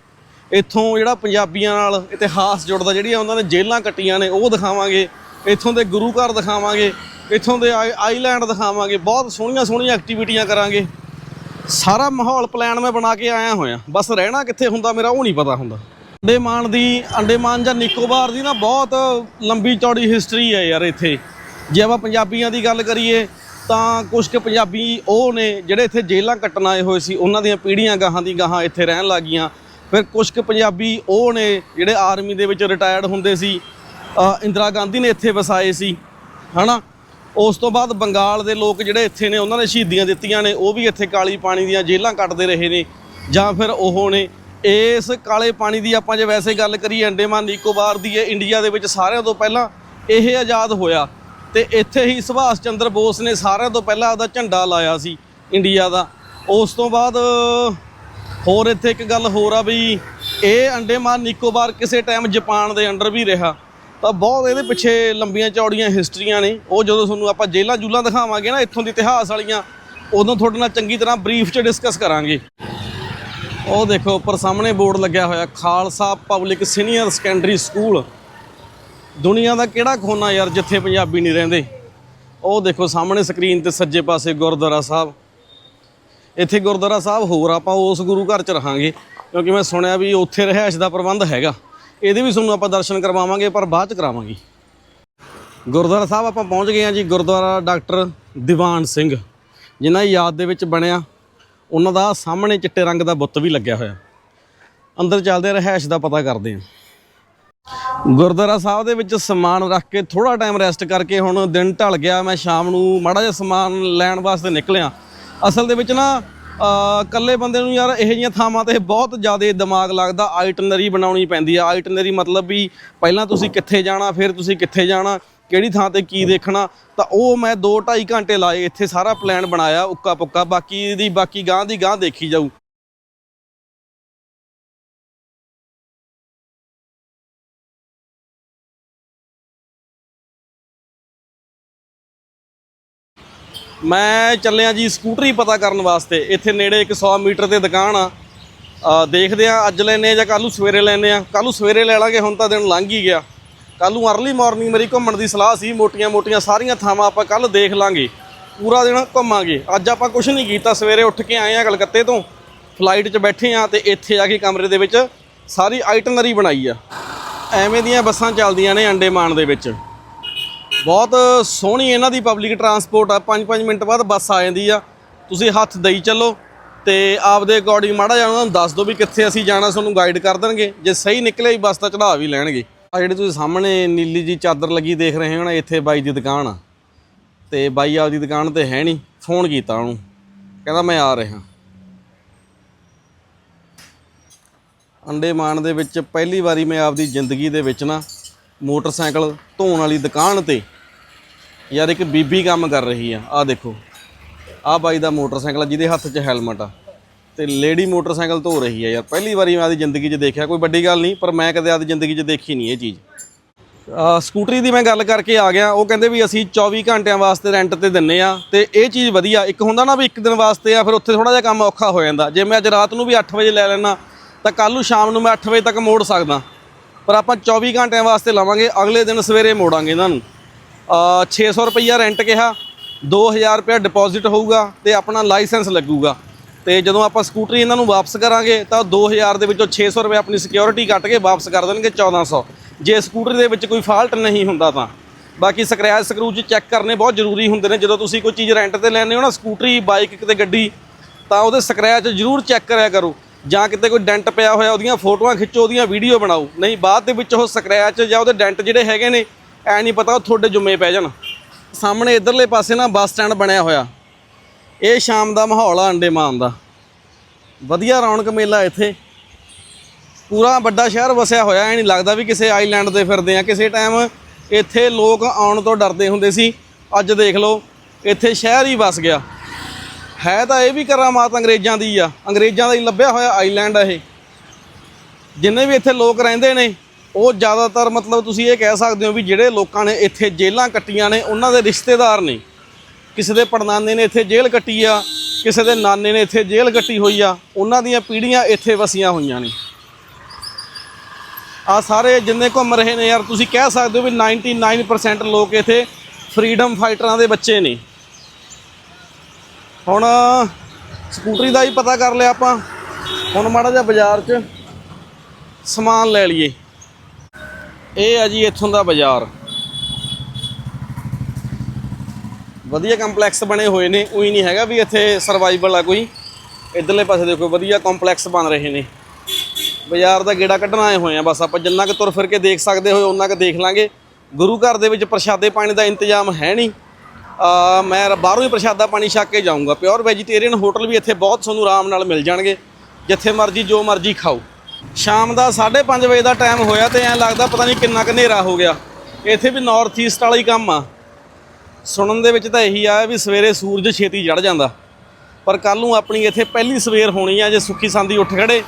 ਇੱਥੋਂ ਜਿਹੜਾ ਪੰਜਾਬੀਆਂ ਨਾਲ ਇਤਿਹਾਸ ਜੁੜਦਾ, ਜਿਹੜੀਆਂ ਉਹਨਾਂ ਨੇ ਜੇਲ੍ਹਾਂ ਕੱਟੀਆਂ ਨੇ, ਉਹ ਦਿਖਾਵਾਂਗੇ। ਇੱਥੋਂ ਦੇ ਗੁਰੂ ਘਰ ਦਿਖਾਵਾਂਗੇ। ਇੱਥੋਂ ਦੇ ਆਈ- ਆਈਲੈਂਡ ਦਿਖਾਵਾਂਗੇ। ਬਹੁਤ ਸੋਹਣੀਆਂ ਸੋਹਣੀਆਂ ਐਕਟੀਵਿਟੀਆਂ ਕਰਾਂਗੇ। ਸਾਰਾ ਮਾਹੌਲ ਪਲਾਨ ਮੈਂ ਬਣਾ ਕੇ ਆਇਆ ਹੋਇਆ। ਬਸ ਰਹਿਣਾ ਕਿੱਥੇ ਹੁੰਦਾ ਮੇਰਾ, ਉਹ ਨਹੀਂ ਪਤਾ ਹੁੰਦਾ। ਅੰਡੇਮਾਨ ਦੀ ਅੰਡੇਮਾਨ ਜਾਂ ਨਿਕੋਬਾਰ ਦੀ ਨਾ ਬਹੁਤ ਲੰਬੀ ਚੌੜੀ ਹਿਸਟਰੀ ਹੈ ਯਾਰ ਇੱਥੇ। ਜੇ ਆਪਾਂ ਪੰਜਾਬੀਆਂ ਦੀ ਗੱਲ ਕਰੀਏ ਤਾਂ ਕੁਝ ਕੁ ਪੰਜਾਬੀ ਉਹ ਨੇ ਜਿਹੜੇ ਇੱਥੇ ਜੇਲ੍ਹਾਂ ਕੱਟਣ ਆਏ ਹੋਏ ਸੀ, ਉਹਨਾਂ ਦੀਆਂ ਪੀੜ੍ਹੀਆਂ ਗਾਹਾਂ ਦੀ ਗਾਹਾਂ ਇੱਥੇ ਰਹਿਣ ਲੱਗੀਆਂ। ਫਿਰ ਕੁਝ ਕੁ ਪੰਜਾਬੀ ਉਹ ਨੇ ਜਿਹੜੇ ਆਰਮੀ ਦੇ ਵਿੱਚ ਰਿਟਾਇਰਡ ਹੁੰਦੇ ਸੀ ਇੰਦਰਾ ਗਾਂਧੀ ਨੇ ਇੱਥੇ ਵਸਾਏ ਸੀ, ਹਨਾ? ਉਸ ਤੋਂ ਬਾਅਦ ਬੰਗਾਲ ਦੇ ਲੋਕ ਜਿਹੜੇ ਇੱਥੇ ਨੇ, ਉਹਨਾਂ ਨੇ ਸ਼ਹੀਦੀਆਂ ਦਿੱਤੀਆਂ ਨੇ, ਉਹ ਵੀ ਇੱਥੇ ਕਾਲੀ ਪਾਣੀ ਦੀਆਂ ਜੇਲ੍ਹਾਂ ਕੱਟਦੇ ਰਹੇ ਨੇ। ਜਾਂ ਫਿਰ ਉਹ ਨੇ ਇਸ ਕਾਲੇ ਪਾਣੀ ਦੀ ਆਪਾਂ ਜੇ ਵੈਸੇ ਗੱਲ ਕਰੀਏ, ਅੰਡੇਮਾਨ, ਨਿਕੋਬਾਰ ਦੀ, ਇਹ ਇੰਡੀਆ ਦੇ ਵਿੱਚ ਸਾਰਿਆਂ ਤੋਂ ਪਹਿਲਾਂ ਇਹ ਆਜ਼ਾਦ ਹੋਇਆ। ਤੇ ਇੱਥੇ ਹੀ ਸੁਭਾਸ਼ ਚੰਦਰ ਬੋਸ ਨੇ ਸਾਰਿਆਂ ਤੋਂ ਪਹਿਲਾਂ ਉਹਦਾ ਝੰਡਾ ਲਾਇਆ ਸੀ ਇੰਡੀਆ ਦਾ। ਉਸ ਤੋਂ ਬਾਅਦ, ਹੋਰ ਇੱਥੇ ਇੱਕ ਗੱਲ ਹੋਰ ਆ ਵੀ ਇਹ ਅੰਡੇਮਾਨ ਨਿਕੋਬਾਰ ਕਿਸੇ ਟਾਈਮ ਜਾਪਾਨ ਦੇ ਅੰਡਰ ਵੀ ਰਿਹਾ। ਤਾਂ ਬਹੁਤ ਇਹਦੇ ਪਿੱਛੇ ਲੰਬੀਆਂ ਚੌੜੀਆਂ ਹਿਸਟਰੀਆਂ ਨੇ। ਉਹ ਜਦੋਂ ਤੁਹਾਨੂੰ ਆਪਾਂ ਜੇਲਾਂ ਜੂਲਾਂ ਦਿਖਾਵਾਂਗੇ ਨਾ, ਇੱਥੋਂ ਦੀ ਇਤਿਹਾਸ ਵਾਲੀਆਂ, ਉਦੋਂ ਤੁਹਾਡੇ ਨਾਲ ਚੰਗੀ ਤਰ੍ਹਾਂ ਬਰੀਫ 'ਚ ਡਿਸਕਸ ਕਰਾਂਗੇ। ਉਹ ਦੇਖੋ, ਉੱਪਰ ਸਾਹਮਣੇ ਬੋਰਡ ਲੱਗਿਆ ਹੋਇਆ, Khalsa public senior secondary school ਦੁਨੀਆ ਦਾ ਕਿਹੜਾ ਖੋਨਾ ਯਾਰ ਜਿੱਥੇ ਪੰਜਾਬੀ ਨਹੀਂ ਰਹਿੰਦੇ? ਉਹ ਦੇਖੋ ਸਾਹਮਣੇ ਸਕਰੀਨ ਤੇ ਸੱਜੇ ਪਾਸੇ ਗੁਰਦੁਆਰਾ ਸਾਹਿਬ। ਇੱਥੇ ਗੁਰਦੁਆਰਾ ਸਾਹਿਬ ਹੋਰ ਆਪਾਂ ਉਸ ਗੁਰੂ ਘਰ ਚ ਰਹਾਂਗੇ, ਕਿਉਂਕਿ ਮੈਂ ਸੁਣਿਆ ਵੀ ਉੱਥੇ ਰਹਿائش ਦਾ ਪ੍ਰਬੰਧ ਹੈਗਾ। ਇਹਦੇ ਵੀ ਤੁਹਾਨੂੰ ਆਪਾਂ ਦਰਸ਼ਨ ਕਰਵਾਵਾਂਗੇ, ਪਰ ਬਾਅਦ ਚ ਕਰਾਵਾਂਗੇ। ਗੁਰਦੁਆਰਾ ਸਾਹਿਬ ਆਪਾਂ ਪਹੁੰਚ ਗਏ ਹਾਂ ਜੀ, ਗੁਰਦੁਆਰਾ ਡਾਕਟਰ ਦੀਵਾਨ ਸਿੰਘ, ਜਿਨ੍ਹਾਂ ਦੀ ਯਾਦ ਦੇ ਵਿੱਚ ਬਣਿਆ। ਉਹਨਾਂ ਦਾ ਸਾਹਮਣੇ ਚਿੱਟੇ ਰੰਗ ਦਾ ਬੁੱਤ ਵੀ ਲੱਗਿਆ ਹੋਇਆ। ਅੰਦਰ ਚੱਲਦੇ ਰਹਿائش ਦਾ ਪਤਾ ਕਰਦੇ ਹਾਂ। ਗੁਰਦੁਆਰਾ ਸਾਹਿਬ ਦੇ ਵਿੱਚ ਸਮਾਨ ਰੱਖ ਕੇ ਥੋੜਾ ਟਾਈਮ ਰੈਸਟ ਕਰਕੇ ਹੁਣ ਦਿਨ ਢਲ ਗਿਆ। ਮੈਂ ਸ਼ਾਮ ਨੂੰ ਮਾੜਾ ਜਿਹਾ ਸਮਾਨ ਲੈਣ ਵਾਸਤੇ ਨਿਕਲਿਆ। ਅਸਲ ਦੇ ਵਿੱਚ ਨਾ ਇਕੱਲੇ ਬੰਦੇ ਨੂੰ ਯਾਰ ਇਹੋ ਜਿਹੀਆਂ ਥਾਵਾਂ ਤੇ ਬਹੁਤ ਜ਼ਿਆਦਾ ਦਿਮਾਗ ਲੱਗਦਾ ਆਈਟਨਰੀ ਬਣਾਉਣੀ ਪੈਂਦੀ ਆ। ਆਈਟਨਰੀ ਮਤਲਬ ਵੀ ਪਹਿਲਾਂ ਤੁਸੀਂ ਕਿੱਥੇ ਜਾਣਾ, ਫਿਰ ਤੁਸੀਂ ਕਿੱਥੇ ਜਾਣਾ, ਕਿਹੜੀ ਥਾਂ ਤੇ ਕੀ ਦੇਖਣਾ। ਤਾਂ ਉਹ ਮੈਂ 2 2.5 ਘੰਟੇ ਲਾਏ, ਇੱਥੇ ਸਾਰਾ ਪਲਾਨ ਬਣਾਇਆ ਉੱਕਾ ਪੁੱਕਾ ਬਾਕੀ ਦੀ ਬਾਕੀ ਗਾਂ ਦੀ ਗਾਂ ਦੇਖੀ ਜਾਊ। ਮੈਂ ਚੱਲਿਆ ਜੀ ਸਕੂਟਰੀ ਪਤਾ ਕਰਨ ਵਾਸਤੇ। ਇੱਥੇ ਨੇੜੇ ਇੱਕ 100 ਮੀਟਰ ਤੇ ਦੁਕਾਨ ਆ। ਦੇਖਦੇ ਆ, ਅੱਜ ਲੈਨੇ ਆ ਜਾਂ ਕੱਲ੍ਹ ਨੂੰ ਸਵੇਰੇ ਲੈਨੇ ਆ। ਕੱਲ੍ਹ ਨੂੰ ਸਵੇਰੇ ਲੈ ਲਾਂਗੇ, ਹੁਣ ਤਾਂ ਦਿਨ ਲੰਘ ਹੀ ਗਿਆ। ਕੱਲ੍ਹ ਨੂੰ ਅਰਲੀ ਮਾਰਨਿੰਗ ਮੇਰੀ ਘੁੰਮਣ ਦੀ ਸਲਾਹ ਸੀ, ਮੋਟੀਆਂ-ਮੋਟੀਆਂ ਸਾਰੀਆਂ ਥਾਵਾਂ ਆਪਾਂ ਕੱਲ੍ਹ ਦੇਖ ਲਾਂਗੇ। ਪੂਰਾ ਦਿਨ ਘੁੰਮਾਂਗੇ। ਅੱਜ ਆਪਾਂ ਕੁਝ ਨਹੀਂ ਕੀਤਾ, ਸਵੇਰੇ ਉੱਠ ਕੇ ਆਏ ਆ ਕਲਕੱਤੇ ਤੋਂ। ਫਲਾਈਟ 'ਚ ਬੈਠੇ ਆ ਤੇ ਇੱਥੇ ਆ ਕੇ ਕਮਰੇ ਦੇ ਵਿੱਚ ਸਾਰੀ ਆਈਟਨਰੀ ਬਣਾਈ ਆ। ਐਵੇਂ ਦੀਆਂ ਬੱਸਾਂ ਚੱਲਦੀਆਂ ਨੇ ਅੰਡੇਮਾਨ ਦੇ ਵਿੱਚ। ਬਹੁਤ ਸੋਹਣੀ ਇਹਨਾਂ ਦੀ ਪਬਲਿਕ ਟਰਾਂਸਪੋਰਟ ਆ। 5-5 ਮਿੰਟ ਬਾਅਦ ਬੱਸ ਆ ਜਾਂਦੀ ਆ। ਤੁਸੀਂ ਹੱਥ ਦੇਈ ਚੱਲੋ ਤੇ ਆਪਦੇ ਅਕੋਰਡਿੰਗ ਮਾੜਾ ਜਿਹਾ ਉਹਨਾਂ ਨੂੰ ਦੱਸ ਦਿਓ ਵੀ ਕਿੱਥੇ ਅਸੀਂ ਜਾਣਾ ਤੁਹਾਨੂੰ ਗਾਈਡ ਕਰ ਦੇਣਗੇ। ਜੇ ਸਹੀ ਨਿਕਲੇ ਹੀ ਬੱਸ ਤਾਂ ਚੜਾ ਵੀ ਲੈਣਗੇ। ਆ ਜਿਹੜੀ ਤੁਸੀਂ ਸਾਹਮਣੇ ਨੀਲੀ ਜੀ ਚਾਦਰ ਲੱਗੀ ਦੇਖ ਰਹੇ ਹੋ ਨਾ, ਇੱਥੇ ਬਾਈ ਦੀ ਦੁਕਾਨ ਆ। ਤੇ ਬਾਈ ਆਪਦੀ ਦੁਕਾਨ ਤੇ ਹੈ ਨਹੀਂ ਫੋਨ ਕੀਤਾ ਉਹਨੂੰ। ਕਹਿੰਦਾ ਮੈਂ ਆ ਰਿਹਾ। ਅੰਡੇ ਅੰਡੇਮਾਨ ਦੇ ਵਿੱਚ ਪਹਿਲੀ ਵਾਰੀ ਮੈਂ ਆਪਦੀ ਜ਼ਿੰਦਗੀ ਦੇ ਵਿੱਚ ਨਾ ਮੋਟਰਸਾਈਕਲ ਧੋਣ ਵਾਲੀ ਦੁਕਾਨ ਤੇ ਯਾਰ ਇੱਕ ਬੀਬੀ ਕੰਮ ਕਰ ਰਹੀ ਆ ਆ ਦੇਖੋ। ਆ ਬਾਈ ਦਾ ਮੋਟਰਸਾਈਕਲ ਆ, ਜਿਹਦੇ ਹੱਥ 'ਚ ਹੈਲਮਟ ਆ। ਤੇ ਲੇਡੀ ਮੋਟਰਸਾਈਕਲ ਧੋ ਰਹੀ ਆ ਯਾਰ, ਪਹਿਲੀ ਵਾਰੀ ਮੈਂ ਆਪਦੀ ਜ਼ਿੰਦਗੀ 'ਚ ਦੇਖਿਆ, ਕੋਈ ਵੱਡੀ ਗੱਲ ਨਹੀਂ, ਪਰ ਮੈਂ ਕਦੇ ਆਪਦੀ ਜ਼ਿੰਦਗੀ 'ਚ ਦੇਖੀ ਨਹੀਂ ਇਹ ਚੀਜ਼। ਸਕੂਟਰੀ ਦੀ ਮੈਂ ਗੱਲ ਕਰਕੇ ਆ ਗਿਆ, ਉਹ ਕਹਿੰਦੇ ਵੀ ਅਸੀਂ 24 ਘੰਟਿਆਂ ਵਾਸਤੇ ਰੈਂਟ ਤੇ ਦਿੰਨੇ ਆ, ਤੇ ਇਹ ਚੀਜ਼ ਵਧੀਆ, ਇੱਕ ਹੁੰਦਾ ਨਾ ਵੀ ਇੱਕ ਦਿਨ ਵਾਸਤੇ ਆ, ਫਿਰ ਉੱਥੇ ਥੋੜਾ ਜਿਹਾ ਕੰਮ ਔਖਾ ਹੋ ਜਾਂਦਾ। ਜੇ ਮੈਂ ਅੱਜ ਰਾਤ ਨੂੰ ਵੀ 8 ਵਜੇ ਲੈ ਲੈਣਾ ਤਾਂ ਕੱਲ ਨੂੰ ਸ਼ਾਮ ਨੂੰ ਮੈਂ 8 ਵਜੇ ਤੱਕ ਮੋੜ ਸਕਦਾ। ਪਰ ਆਪਾਂ 24 ਘੰਟਿਆਂ ਵਾਸਤੇ ਲਵਾਂਗੇ, ਅਗਲੇ ਦਿਨ ਸਵੇਰੇ ਮੋੜਾਂਗੇ ਇਹਨਾਂ ਨੂੰ। ਅ 600 ਰੁਪਈਆ ਰੈਂਟ ਕਿਹਾ 2000 ਰੁਪਇਆ ਡਿਪੋਜ਼ਿਟ ਹੋਊਗਾ ਤੇ ਆਪਣਾ ਲਾਇਸੈਂਸ ਲੱਗੂਗਾ। ਤੇ ਜਦੋਂ ਆਪਾਂ ਸਕੂਟਰੀ ਇਹਨਾਂ ਨੂੰ ਵਾਪਸ ਕਰਾਂਗੇ, ਤਾਂ 2000 ਦੇ ਵਿੱਚੋਂ 600 ਰੁਪਏ ਆਪਣੀ ਸਿਕਿਉਰਿਟੀ ਕੱਟ ਕੇ ਵਾਪਸ ਕਰ ਦੇਣਗੇ 1400 ਜੇ ਸਕੂਟਰੀ ਦੇ ਵਿੱਚ ਕੋਈ ਫਾਲਟ ਨਹੀਂ ਹੁੰਦਾ ਤਾਂ। ਬਾਕੀ ਸਕ੍ਰੈਚ ਸਕਰੂਚ ਚੈੱਕ ਕਰਨੇ ਬਹੁਤ ਜ਼ਰੂਰੀ ਹੁੰਦੇ ਨੇ। ਜਦੋਂ ਤੁਸੀਂ ਕੋਈ ਚੀਜ਼ ਰੈਂਟ ਤੇ ਲੈਂਦੇ ਹੋ ਨਾ, ਸਕੂਟਰੀ ਬਾਈਕ ਕਿਤੇ ਗੱਡੀ, ਤਾਂ ਉਹਦੇ ਸਕ੍ਰੈਚ ਜ਼ਰੂਰ ਚੈੱਕ ਕਰਿਆ ਕਰੋ। ਜਾਂ ਕਿਤੇ ਕੋਈ ਡੈਂਟ ਪਿਆ ਹੋਇਆ, ਉਹਦੀਆਂ ਫੋਟੋਆਂ ਖਿੱਚੋ, ਉਹਦੀਆਂ ਵੀਡੀਓ ਬਣਾਓ। ਨਹੀਂ, ਬਾਅਦ ਦੇ ਵਿੱਚ ਉਹ ਸਕ੍ਰੈਚ ਜਾਂ ਉਹਦੇ ਡੈਂਟ ਜਿਹੜੇ ਹੈਗੇ ਨੇ, ਐ ਨਹੀਂ ਪਤਾ ਉਹ ਤੁਹਾਡੇ ਜੁੰਮੇ ਪੈ ਜਾਣ। ਸਾਹਮਣੇ ਇਧਰਲੇ ਪਾਸੇ ਨਾ ਬੱਸ ਸਟੈਂਡ ਬਣਿਆ ਹੋਇਆ। ਇਹ ਸ਼ਾਮ ਦਾ ਮਾਹੌਲ ਆ ਅੰਡੇਮਾਨ ਦਾ। ਵਧੀਆ ਰੌਣਕ ਮੇਲਾ ਇੱਥੇ। ਪੂਰਾ ਵੱਡਾ ਸ਼ਹਿਰ ਵਸਿਆ ਹੋਇਆ, ਐ ਨਹੀਂ ਲੱਗਦਾ ਵੀ ਕਿਸੇ ਆਈਲੈਂਡ ਤੇ ਫਿਰਦੇ ਆ। ਕਿਸੇ ਟਾਈਮ ਇੱਥੇ ਲੋਕ ਆਉਣ ਤੋਂ ਡਰਦੇ ਹੁੰਦੇ ਸੀ। ਅੱਜ ਦੇਖ ਲਓ, ਇੱਥੇ ਸ਼ਹਿਰ ਹੀ ਵਸ ਗਿਆ। ਹੈ ਤਾਂ ਇਹ ਵੀ ਕਰਾਮਾਤ ਅੰਗਰੇਜ਼ਾਂ ਦੀ ਆ। ਅੰਗਰੇਜ਼ਾਂ ਦਾ ਹੀ ਲੱਭਿਆ ਹੋਇਆ ਆਈਲੈਂਡ ਆ ਇਹ। ਜਿੰਨੇ ਵੀ ਇੱਥੇ ਲੋਕ ਰਹਿੰਦੇ ਨੇ, ਉਹ ਜ਼ਿਆਦਾਤਰ ਮਤਲਬ ਤੁਸੀਂ ਇਹ ਕਹਿ ਸਕਦੇ ਹੋ ਵੀ ਜਿਹੜੇ ਲੋਕਾਂ ਨੇ ਇੱਥੇ ਜੇਲ੍ਹਾਂ ਕੱਟੀਆਂ ਨੇ, ਉਹਨਾਂ ਦੇ ਰਿਸ਼ਤੇਦਾਰ ਨੇ। ਕਿਸੇ ਦੇ ਪੜਨਾਨੇ ਨੇ ਇੱਥੇ ਜੇਲ੍ਹ ਕੱਟੀ ਆ, ਕਿਸੇ ਦੇ ਨਾਨੇ ਨੇ ਇੱਥੇ ਜੇਲ੍ਹ ਕੱਟੀ ਹੋਈ ਆ, ਉਹਨਾਂ ਦੀਆਂ ਪੀੜ੍ਹੀਆਂ ਇੱਥੇ ਵਸੀਆਂ ਹੋਈਆਂ ਨੇ। ਆ ਸਾਰੇ ਜਿੰਨੇ ਘੁੰਮ ਰਹੇ ਨੇ ਯਾਰ, ਤੁਸੀਂ ਕਹਿ ਸਕਦੇ ਹੋ ਵੀ 99% ਲੋਕ ਇੱਥੇ ਫਰੀडम ਫਾਈਟਰਾਂ ਦੇ ਬੱਚੇ ਨੇ। ਹੁਣ ਸਕੂਟਰੀ ਦਾ ਹੀ ਪਤਾ ਕਰ ਲਿਆ ਆਪਾਂ। ਹੁਣ ਮਾੜਾ ਜਿਹਾ ਬਾਜ਼ਾਰ 'ਚ ਸਮਾਨ ਲੈ ਲਈਏ। ਇਹ ਆ ਜੀ ਇੱਥੋਂ ਦਾ ਬਾਜ਼ਾਰ। ਵਧੀਆ ਕੰਪਲੈਕਸ ਬਣੇ ਹੋਏ ਨੇ, ਉਹੀ ਨਹੀਂ ਹੈਗਾ ਵੀ ਇੱਥੇ ਸਰਵਾਈਵਲ ਆ ਕੋਈ। ਇਧਰਲੇ ਪਾਸੇ ਦੇਖੋ, ਵਧੀਆ ਕੰਪਲੈਕਸ ਬਣ ਰਹੇ ਨੇ। ਬਾਜ਼ਾਰ ਦਾ ਗੇੜਾ ਕੱਢਣ ਆਏ ਹੋਏ ਆ ਬਸ, ਆਪਾਂ ਜਿੰਨਾ ਕੁ ਤੁਰ ਫਿਰ ਕੇ ਦੇਖ ਸਕਦੇ ਹੋਏ ਉਹਨਾਂ ਕੁ ਦੇਖ ਲਾਂਗੇ। ਗੁਰੂ ਘਰ ਦੇ ਵਿੱਚ ਪ੍ਰਸ਼ਾਦੇ ਪਾਣੀ ਦਾ ਇੰਤਜ਼ਾਮ ਹੈ ਨਹੀਂ। ਮੈਂ ਬਾਹਰੋਂ ਹੀ ਪ੍ਰਸ਼ਾਦਾ ਪਾਣੀ ਛੱਕ ਕੇ ਜਾਊਂਗਾ। ਪਿਓਰ ਵੈਜੀਟੇਰੀਅਨ ਹੋਟਲ ਵੀ ਇੱਥੇ ਬਹੁਤ ਤੁਹਾਨੂੰ ਆਰਾਮ ਨਾਲ ਮਿਲ ਜਾਣਗੇ। ਜਿੱਥੇ ਮਰਜ਼ੀ, ਜੋ ਮਰਜ਼ੀ ਖਾਓ। ਸ਼ਾਮ ਦਾ 5:30 ਵਜੇ ਦਾ ਟਾਈਮ ਹੋਇਆ ਤੇ ਐਂ ਲੱਗਦਾ ਪਤਾ ਨਹੀਂ ਕਿੰਨਾ ਕੁ ਹਨੇਰਾ ਹੋ ਗਿਆ। ਇੱਥੇ ਵੀ ਨਾਰਥ ਈਸਟ ਵਾਲਾ ਹੀ ਕੰਮ ਆ। ਸੁਣਨ ਦੇ ਵਿੱਚ ਤਾਂ ਇਹੀ ਆ ਵੀ ਸਵੇਰੇ ਸੂਰਜ ਛੇਤੀ ਚੜ ਜਾਂਦਾ। ਪਰ ਕੱਲ ਨੂੰ ਆਪਣੀ ਇੱਥੇ ਪਹਿਲੀ ਸਵੇਰ ਹੋਣੀ ਆ, ਜੇ ਸੁੱਖੀ ਸੰਦੀ ਉੱਠ ਖੜੇ,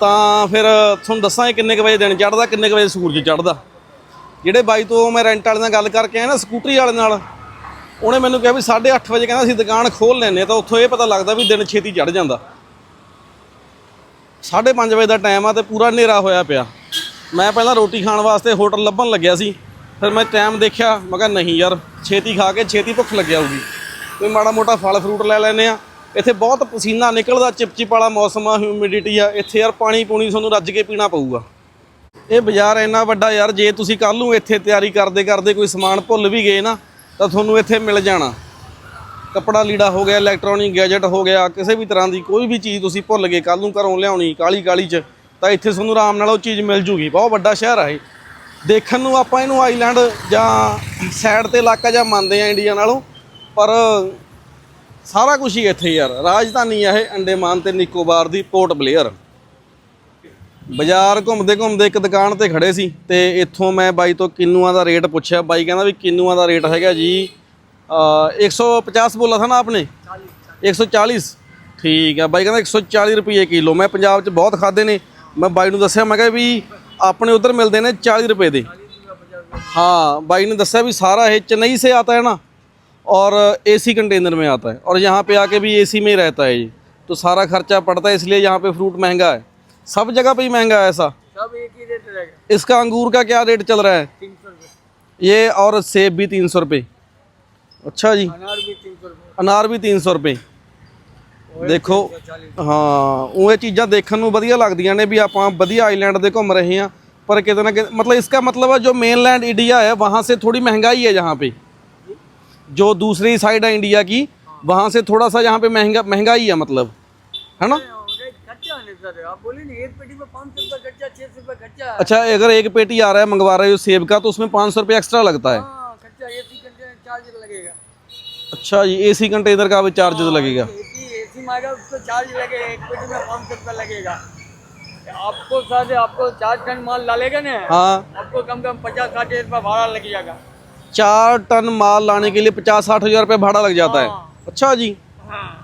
ਤਾਂ ਫਿਰ ਤੁਹਾਨੂੰ ਦੱਸਾਂਗੇ ਕਿੰਨੇ ਕੁ ਵਜੇ ਦਿਨ ਚੜ੍ਹਦਾ, ਕਿੰਨੇ ਕੁ ਵਜੇ ਸੂਰਜ ਚੜ੍ਹਦਾ। ਜਿਹੜੇ ਬਾਈ ਤੋਂ ਮੈਂ ਰੈਂਟ ਵਾਲੇ ਨਾਲ ਗੱਲ ਕਰਕੇ ਆਇਆ ਨਾ, ਸਕੂਟਰੀ ਵਾਲੇ ਨਾਲ ਉਹਨੇ ਮੈਨੂੰ ਕਿਹਾ ਵੀ 8:30 ਵਜੇ ਕਹਿੰਦਾ ਅਸੀਂ ਦੁਕਾਨ ਖੋਲ ਲੈਨੇ ਤਾਂ ਉੱਥੋਂ ਇਹ ਪਤਾ ਲੱਗਦਾ ਵੀ ਦਿਨ ਛੇਤੀ ਚੜ ਜਾਂਦਾ। 5:30 ਵਜੇ ਦਾ ਟਾਈਮ ਆ ਤੇ ਪੂਰਾ ਹਨੇਰਾ ਹੋਇਆ ਪਿਆ। ਮੈਂ ਪਹਿਲਾਂ ਰੋਟੀ ਖਾਣ ਵਾਸਤੇ ਹੋਟਲ ਲੱਭਣ ਲੱਗਿਆ ਸੀ, ਫਿਰ ਮੈਂ ਟਾਈਮ ਦੇਖਿਆ, ਮੈਂ ਕਿਹਾ ਨਹੀਂ ਯਾਰ, ਛੇਤੀ ਖਾ ਕੇ ਛੇਤੀ ਭੁੱਖ ਲੱਗਿਆ ਹੋਊਗੀ। ਕੋਈ ਮਾੜਾ ਮੋਟਾ ਫਲ ਫਰੂਟ ਲੈ ਲੈਨੇ ਆ ਇੱਥੇ ਬਹੁਤ ਪਸੀਨਾ ਨਿਕਲਦਾ, ਚਿਪਚਿਪ ਵਾਲਾ ਮੌਸਮ ਆ ਹਿਊਮਿਡਿਟੀ ਆ। ਇੱਥੇ ਯਾਰ ਪਾਣੀ ਪੂਣੀ ਤੁਹਾਨੂੰ ਰੱਜ ਕੇ ਪੀਣਾ ਪਊਗਾ। ਇਹ ਬਾਜ਼ਾਰ ਇੰਨਾ ਵੱਡਾ ਯਾਰ, ਜੇ ਤੁਸੀਂ ਕੱਲ ਨੂੰ ਇੱਥੇ ਤਿਆਰੀ ਕਰਦੇ ਕਰਦੇ ਕੋਈ ਸਮਾਨ ਭੁੱਲ ਵੀ ਗਏ ਨਾ ਤਾਂ ਤੁਹਾਨੂੰ ਇੱਥੇ ਮਿਲ ਜਾਣਾ। ਕੱਪੜਾ ਲੀੜਾ ਹੋ ਗਿਆ ਇਲੈਕਟ੍ਰੋਨਿਕ ਗੈਜਟ ਹੋ ਗਿਆ, ਕਿਸੇ ਵੀ ਤਰ੍ਹਾਂ ਦੀ ਕੋਈ ਵੀ ਚੀਜ਼ ਤੁਸੀਂ ਭੁੱਲ ਗਏ ਕੱਲ ਨੂੰ ਘਰੋਂ ਲਿਆਉਣੀ, ਕਾਲੀ ਕਾਲੀ ਚ, ਤਾਂ ਇੱਥੇ ਤੁਹਾਨੂੰ ਆਰਾਮ ਨਾਲ ਉਹ ਚੀਜ਼ ਮਿਲ ਜੂਗੀ। ਬਹੁਤ ਵੱਡਾ ਸ਼ਹਿਰ ਆ ਇਹ। ਦੇਖਣ ਨੂੰ ਆਪਾਂ ਇਹਨੂੰ ਆਈਲੈਂਡ ਜਾਂ ਸਾਈਡ ਤੇ ਇਲਾਕਾ ਜਾਂ ਮੰਨਦੇ ਆ ਇੰਡੀਆ ਨਾਲੋਂ, ਪਰ ਸਾਰਾ ਕੁਝ ਹੀ ਇੱਥੇ ਯਾਰ। ਰਾਜਧਾਨੀ ਆ ਇਹ ਅੰਡੇਮਾਨ ਤੇ ਨਿਕੋਬਾਰ ਦੀ ਪੋਰਟ ਬਲੇਅਰ ਬਾਜ਼ਾਰ ਘੁੰਮਦੇ ਘੁੰਮਦੇ ਇੱਕ ਦੁਕਾਨ ਤੇ ਖੜੇ ਸੀ ਤੇ ਇੱਥੋਂ ਮੈਂ ਬਾਈ ਤੋਂ ਕਿੰਨੂਆਂ ਦਾ ਰੇਟ ਪੁੱਛਿਆ ਬਾਈ ਕਹਿੰਦਾ ਵੀ ਕਿੰਨੂਆਂ ਦਾ ਰੇਟ ਹੈਗਾ ਜੀ ਅ 150 ਬੋਲਾ ਥਾ ਨਾ ਆਪਨੇ 140 ਠੀਕ ਹੈ ਬਾਈ ਕਹਿੰਦਾ 140 ਰੁਪਏ ਕਿਲੋ ਮੈਂ ਪੰਜਾਬ 'ਚ ਬਹੁਤ ਖਾਦੇ ਨੇ ਮੈਂ ਬਾਈ ਨੂੰ ਦੱਸਿਆ ਮੈਂ ਕਿਹਾ ਵੀ ਆਪਣੇ ਉਧਰ ਮਿਲਦੇ ਨੇ 40 रुपए ਦੇ हाँ भाई ने दसा भी सारा है चेन्नई से आता है ना और एसी कंटेनर में आता है और यहाँ पे आके भी एसी में ही रहता है ये तो सारा खर्चा पड़ता है इसलिए यहाँ पे फ्रूट महंगा है सब जगह पे ही महंगा है ऐसा सब एक ही रेट रहेगा इसका अंगूर का क्या रेट चल रहा है तीन सौ रुपये ये और सेब भी तीन सौ रुपये अच्छा जी अनार भी तीन सौ रुपये ਅਨਾਰ ਵੀ 300 ਰੁਪਏ ਦੇਖੋ ਹਾਂ ਉਹ ਇਹ ਚੀਜ਼ਾਂ ਦੇਖਣ ਨੂੰ ਵਧੀਆ ਲੱਗਦੀਆਂ ਨੇ ਵੀ ਆਪਾਂ ਵਧੀਆ ਆਈਲੈਂਡ ਦੇ ਘੁੰਮ ਰਹੇ ਹਾਂ पर कितना ना कितना मतलब इसका मतलब है जो मेनलैंड इंडिया है वहाँ से थोड़ी महंगाई है जहाँ पे जो दूसरी साइड है इंडिया की वहाँ से थोड़ा सा यहाँ पे महंगा महंगाई है मतलब है ना रेट खर्चा नहीं आप बोले ना एक पेटी में पाँच सौ रुपये खर्चा छः सौ रुपये खर्चा। अच्छा अगर एक पेटी आ रहा है मंगवा रहे हो सेब का तो उसमें पाँच सौ रुपये एक्स्ट्रा लगता है। हाँ खर्चा ए सी कंटेनर चार्ज लगेगा। अच्छा जी एसी कंटेनर का भी चार्जेस लगेगा। ए सी उसको चार्ज लगेगा एक पेटी में पाँच सौ रुपये लगेगा। आपको साथ आपको चार टन माल डालेगा ना हाँ। आपको कम कम पचास साठ हज़ार रुपये भाड़ा लग जाएगा। चार टन माल लाने के लिए पचास साठ हज़ार रुपये भाड़ा लग जाता हाँ। है। हाँ। अच्छा जी। हाँ।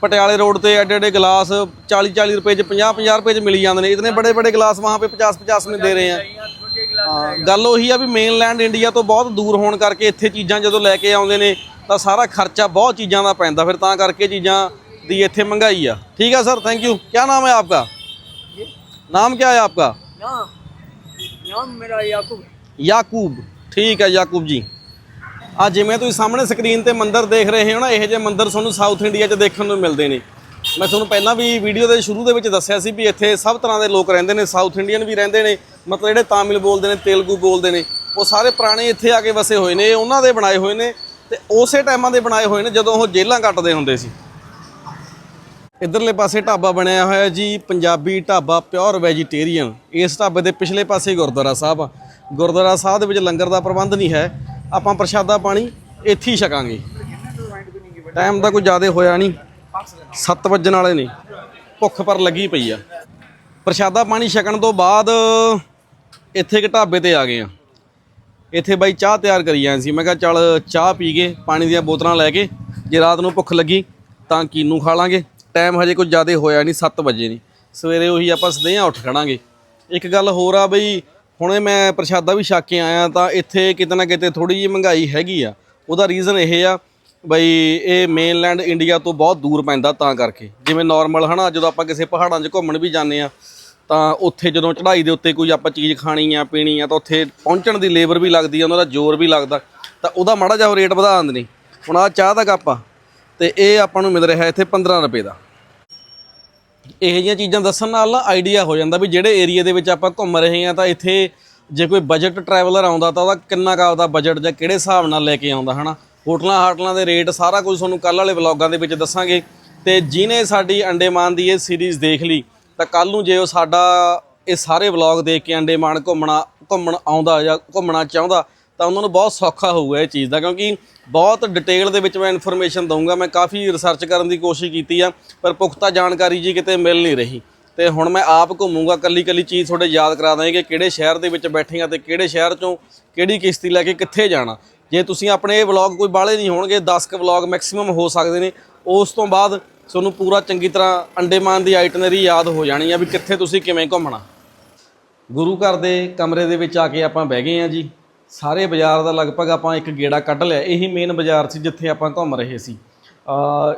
ਪਟਿਆਲੇ ਰੋਡ ਤੇ ਐਡੇ ਐਡੇ ਗਲਾਸ 40 40 ਰੁਪਏ ਚ 50 50 ਰੁਪਏ ਚ ਮਿਲੀ ਜਾਂਦੇ ਨੇ। ਇਤਨੇ ਬੜੇ ਬੜੇ ਗਲਾਸ ਵਹਾਂ ਪੇ 50 50 में ਦੇ ਰਹੇ ਆ। ਗੱਲ ਉਹੀ ਆ ਵੀ ਮੇਨਲੈਂਡ ਇੰਡੀਆ ਤੋਂ ਬਹੁਤ ਦੂਰ ਹੋਣ ਕਰਕੇ ਇੱਥੇ ਚੀਜ਼ਾਂ ਜਦੋਂ ਲੈ ਕੇ ਆਉਂਦੇ ਨੇ ਤਾਂ ਸਾਰਾ ਖਰਚਾ ਬਹੁਤ ਚੀਜ਼ਾਂ ਦਾ ਪੈਂਦਾ। ਫਿਰ ਤਾਂ ਕਰਕੇ ਚੀਜ਼ਾਂ ਦੀ ਇੱਥੇ ਮਹਿੰਗਾਈ ਆ। ਠੀਕ ਆ ਸਰ ਥੈਂਕ ਯੂ ਕੀ ਨਾਮ ਹੈ ਆਪਕਾ? ਨਾਮ ਕੀ ਹੈ ਆਪਕਾ? ਨਾਮ ਮੇਰਾ ਯਾਕੂਬ। ਯਾਕੂਬ। ਠੀਕ ਹੈ ਯਾਕੂਬ ਜੀ। ਆ ਜਿਵੇਂ ਤੁਸੀਂ ਸਾਹਮਣੇ ਸਕਰੀਨ ਤੇ ਮੰਦਿਰ ਦੇਖ ਰਹੇ ਹੋ ਨਾ, ਇਹੋ ਜਿਹੇ ਮੰਦਿਰ ਤੁਹਾਨੂੰ ਸਾਊਥ ਇੰਡੀਆ 'ਚ ਦੇਖਣ ਨੂੰ ਮਿਲਦੇ ਨੇ। ਮੈਂ ਤੁਹਾਨੂੰ ਪਹਿਲਾਂ ਵੀ ਵੀਡੀਓ ਦੇ ਸ਼ੁਰੂ ਦੇ ਵਿੱਚ ਦੱਸਿਆ ਸੀ ਵੀ ਇੱਥੇ ਸਭ ਤਰ੍ਹਾਂ ਦੇ ਲੋਕ ਰਹਿੰਦੇ ਨੇ ਸਾਊਥ ਇੰਡੀਅਨ ਵੀ ਰਹਿੰਦੇ ਨੇ, ਮਤਲਬ ਜਿਹੜੇ ਤਾਮਿਲ ਬੋਲਦੇ ਨੇ, ਤੇਲਗੂ ਬੋਲਦੇ ਨੇ, ਉਹ ਸਾਰੇ ਪੁਰਾਣੇ ਇੱਥੇ ਆ ਕੇ ਵਸੇ ਹੋਏ ਨੇ, ਉਹਨਾਂ ਦੇ ਬਣਾਏ ਹੋਏ ਨੇ ਤੇ ਉਸੇ ਟਾਈਮਾਂ ਦੇ ਬਣਾਏ ਹੋਏ ਨੇ ਜਦੋਂ ਉਹ ਜੇਲ੍ਹਾਂ ਕੱਟਦੇ ਹੁੰਦੇ ਸੀ। ਇਧਰਲੇ ਪਾਸੇ ਢਾਬਾ ਬਣਿਆ ਹੋਇਆ ਜੀ, ਪੰਜਾਬੀ ਢਾਬਾ ਪਿਓਰ ਵੈਜੀਟੇਰੀਅਨ ਇਸ ਢਾਬੇ ਦੇ ਪਿਛਲੇ ਪਾਸੇ ਗੁਰਦੁਆਰਾ ਸਾਹਿਬ ਆ। ਗੁਰਦੁਆਰਾ ਸਾਹਿਬ ਦੇ ਵਿੱਚ ਲੰਗਰ ਦਾ ਪ੍ਰਬੰਧ ਨਹੀਂ ਹੈ। ਆਪਾਂ ਪ੍ਰਸ਼ਾਦਾ ਪਾਣੀ ਇੱਥੇ ਹੀ ਛਕਾਂਗੇ। ਟਾਈਮ ਦਾ ਕੋਈ ਜ਼ਿਆਦਾ ਹੋਇਆ ਨਹੀਂ। 7 ਵਜਣ ਵਾਲੇ ਨੇ। ਭੁੱਖ ਪਰ ਲੱਗੀ ਪਈ ਆ। ਪ੍ਰਸ਼ਾਦਾ ਪਾਣੀ ਛਕਣ ਤੋਂ ਬਾਅਦ ਇੱਥੇ ਇੱਕ ਢਾਬੇ ਤੇ ਆ ਗਏ ਆ। ਇੱਥੇ ਬਾਈ ਚਾਹ ਤਿਆਰ ਕਰੀ ਆਏ ਸੀ। ਮੈਂ ਕਿਹਾ ਚੱਲ ਚਾਹ ਪੀ ਕੇ ਪਾਣੀ ਦੀਆਂ ਬੋਤਲਾਂ ਲੈ ਕੇ ਜੇ ਰਾਤ ਨੂੰ ਭੁੱਖ ਲੱਗੀ ਤਾਂ ਕੀਨੂ ਖਾ ਲਾਂਗੇ। ਟਾਈਮ ਹਜੇ ਕੁਝ ਜ਼ਿਆਦਾ ਹੋਇਆ ਨਹੀਂ 7 ਵਜੇ ਨਹੀਂ। ਸਵੇਰੇ ਉਹੀ ਆਪਾਂ ਸਦੇਹਾਂ ਉੱਠ ਖੜਾਂਗੇ। ਇੱਕ ਗੱਲ ਹੋਰ ਆ ਬਈ ਹੁਣੇ ਮੈਂ ਪ੍ਰਸ਼ਾਦਾ ਵੀ ਛਕ ਕੇ ਆਇਆ ਤਾਂ ਇੱਥੇ ਕਿਤੇ ਨਾ ਕਿਤੇ ਥੋੜੀ ਜਿਹੀ ਮਹਿੰਗਾਈ ਹੈਗੀ ਆ। ਉਹਦਾ ਰੀਜ਼ਨ ਇਹ ਆ ਬਈ ਇਹ ਮੇਨਲੈਂਡ ਇੰਡੀਆ ਤੋਂ ਬਹੁਤ ਦੂਰ ਪੈਂਦਾ ਤਾਂ ਕਰਕੇ। ਜਿਵੇਂ ਨਾਰਮਲ ਹਨਾ, ਜਦੋਂ ਆਪਾਂ ਕਿਸੇ ਪਹਾੜਾਂ 'ਚ ਘੁੰਮਣ ਵੀ ਜਾਂਦੇ ਆ, ਤਾਂ ਉੱਥੇ ਜਦੋਂ ਚੜ੍ਹਾਈ ਦੇ ਉੱਤੇ ਕੋਈ ਆਪਾਂ ਚੀਜ਼ ਖਾਣੀ ਆ, ਪੀਣੀ ਆ, ਤਾਂ ਉੱਥੇ ਪਹੁੰਚਣ ਦੀ ਲੇਬਰ ਵੀ ਲੱਗਦੀ ਆ, ਉਹਨਾਂ ਦਾ ਜ਼ੋਰ ਵੀ ਲੱਗਦਾ। ਤਾਂ ਉਹਦਾ ਮਾੜਾ ਜਿਹਾ ਰੇਟ ਵਧਾ ਦਿੰਦੇ ਨੇ। ਹੁਣ ਆ ਚਾਹ ਦਾ ਕੱਪ ਆ, ਤੇ ਇਹ ਆਪਾਂ ਨੂੰ ਮਿਲ ਰਿਹਾ ਇੱਥੇ 15 ਰੁਪਏ ਦਾ। ਇਹੋ ਜਿਹੀਆਂ ਚੀਜ਼ਾਂ ਦੱਸਣ ਨਾਲ ਨਾ ਆਈਡੀਆ ਹੋ ਜਾਂਦਾ ਵੀ ਜਿਹੜੇ ਏਰੀਆ ਦੇ ਵਿੱਚ ਆਪਾਂ ਘੁੰਮ ਰਹੇ ਹਾਂ ਤਾਂ ਇੱਥੇ ਜੇ ਕੋਈ ਬਜਟ ਟਰੈਵਲਰ ਆਉਂਦਾ ਤਾਂ ਉਹਦਾ ਕਿੰਨਾ ਕੁ ਆਪਦਾ ਬਜਟ ਜਾਂ ਕਿਹੜੇ ਹਿਸਾਬ ਨਾਲ ਲੈ ਕੇ ਆਉਂਦਾ, ਹਨਾ? ਹੋਟਲਾਂ, ਹਾਟਲਾਂ ਦੇ ਰੇਟ ਸਾਰਾ ਕੁਝ ਤੁਹਾਨੂੰ ਕੱਲ ਵਾਲੇ ਵਲੌਗਾਂ ਦੇ ਵਿੱਚ ਦੱਸਾਂਗੇ। ਤੇ ਜਿਹਨੇ ਸਾਡੀ ਅੰਡੇਮਾਨ ਦੀ ਇਹ ਸੀਰੀਜ਼ ਦੇਖ ਲਈ, ਤਾਂ ਕੱਲ ਨੂੰ ਜੇ ਉਹ ਸਾਡਾ ਇਹ ਸਾਰੇ ਵਲੌਗ ਦੇਖ ਕੇ ਅੰਡੇਮਾਨ ਘੁੰਮਣਾ, ਘੁੰਮਣ ਆਉਂਦਾ ਜਾਂ ਘੁੰਮਣਾ ਚਾਹੁੰਦਾ ਤਾਂ ਉਹਨਾਂ ਨੂੰ ਬਹੁਤ ਸੌਖਾ ਹੋਊਗਾ ਇਹ ਚੀਜ਼ ਦਾ, ਕਿਉਂਕਿ ਬਹੁਤ ਡਿਟੇਲ ਦੇ ਵਿੱਚ ਮੈਂ ਇਨਫੋਰਮੇਸ਼ਨ ਦਊਂਗਾ, ਮੈਂ ਕਾਫੀ ਰਿਸਰਚ ਕਰਨ ਦੀ ਕੋਸ਼ਿਸ਼ ਕੀਤੀ ਆ, ਪਰ ਪੁਖਤਾ ਜਾਣਕਾਰੀ ਜੀ ਕਿਤੇ ਮਿਲ ਨਹੀਂ ਰਹੀ। ਤੇ ਹੁਣ ਮੈਂ ਆਪ ਘੁੰਮੂਗਾ ਕੱਲੀ ਕੱਲੀ ਚੀਜ਼ ਤੁਹਾਡੇ ਯਾਦ ਕਰਾ ਦਾਂਗੇ ਕਿ ਕਿਹੜੇ ਸ਼ਹਿਰ ਦੇ ਵਿੱਚ ਬੈਠੇ ਆ ਤੇ ਕਿਹੜੇ ਸ਼ਹਿਰ ਚੋਂ ਕਿਹੜੀ ਕਿਸ਼ਤੀ ਲੈ ਕੇ ਕਿੱਥੇ ਜਾਣਾ। ਜੇ ਤੁਸੀਂ ਆਪਣੇ ਇਹ ਵਲੌਗ ਕੋਈ ਬਾਹਲੇ ਨਹੀਂ ਹੋਣਗੇ 10 ਕ ਵਲੌਗ ਮੈਕਸਿਮਮ ਹੋ ਸਕਦੇ ਨੇ। ਉਸ ਤੋਂ ਬਾਅਦ ਤੁਹਾਨੂੰ ਪੂਰਾ ਚੰਗੀ ਤਰ੍ਹਾਂ ਅੰਡੇਮਾਨ ਦੀ ਆਈਟਨਰੀ ਯਾਦ ਹੋ ਜਾਣੀ ਆ ਵੀ ਕਿੱਥੇ ਤੁਸੀਂ ਕਿਵੇਂ ਘੁੰਮਣਾ। ਗੁਰੂ ਘਰ ਦੇ ਕਮਰੇ ਦੇ ਵਿੱਚ ਆ ਕੇ ਆਪਾਂ ਬਹਿ ਗਏ ਆ ਜੀ। ਸਾਰੇ ਬਾਜ਼ਾਰ ਦਾ ਲਗਭਗ ਆਪਾਂ ਇੱਕ ਗੇੜਾ ਕੱਢ ਲਿਆ। ਇਹੀ ਮੇਨ ਬਾਜ਼ਾਰ ਸੀ ਜਿੱਥੇ ਆਪਾਂ ਘੁੰਮ ਰਹੇ ਸੀ।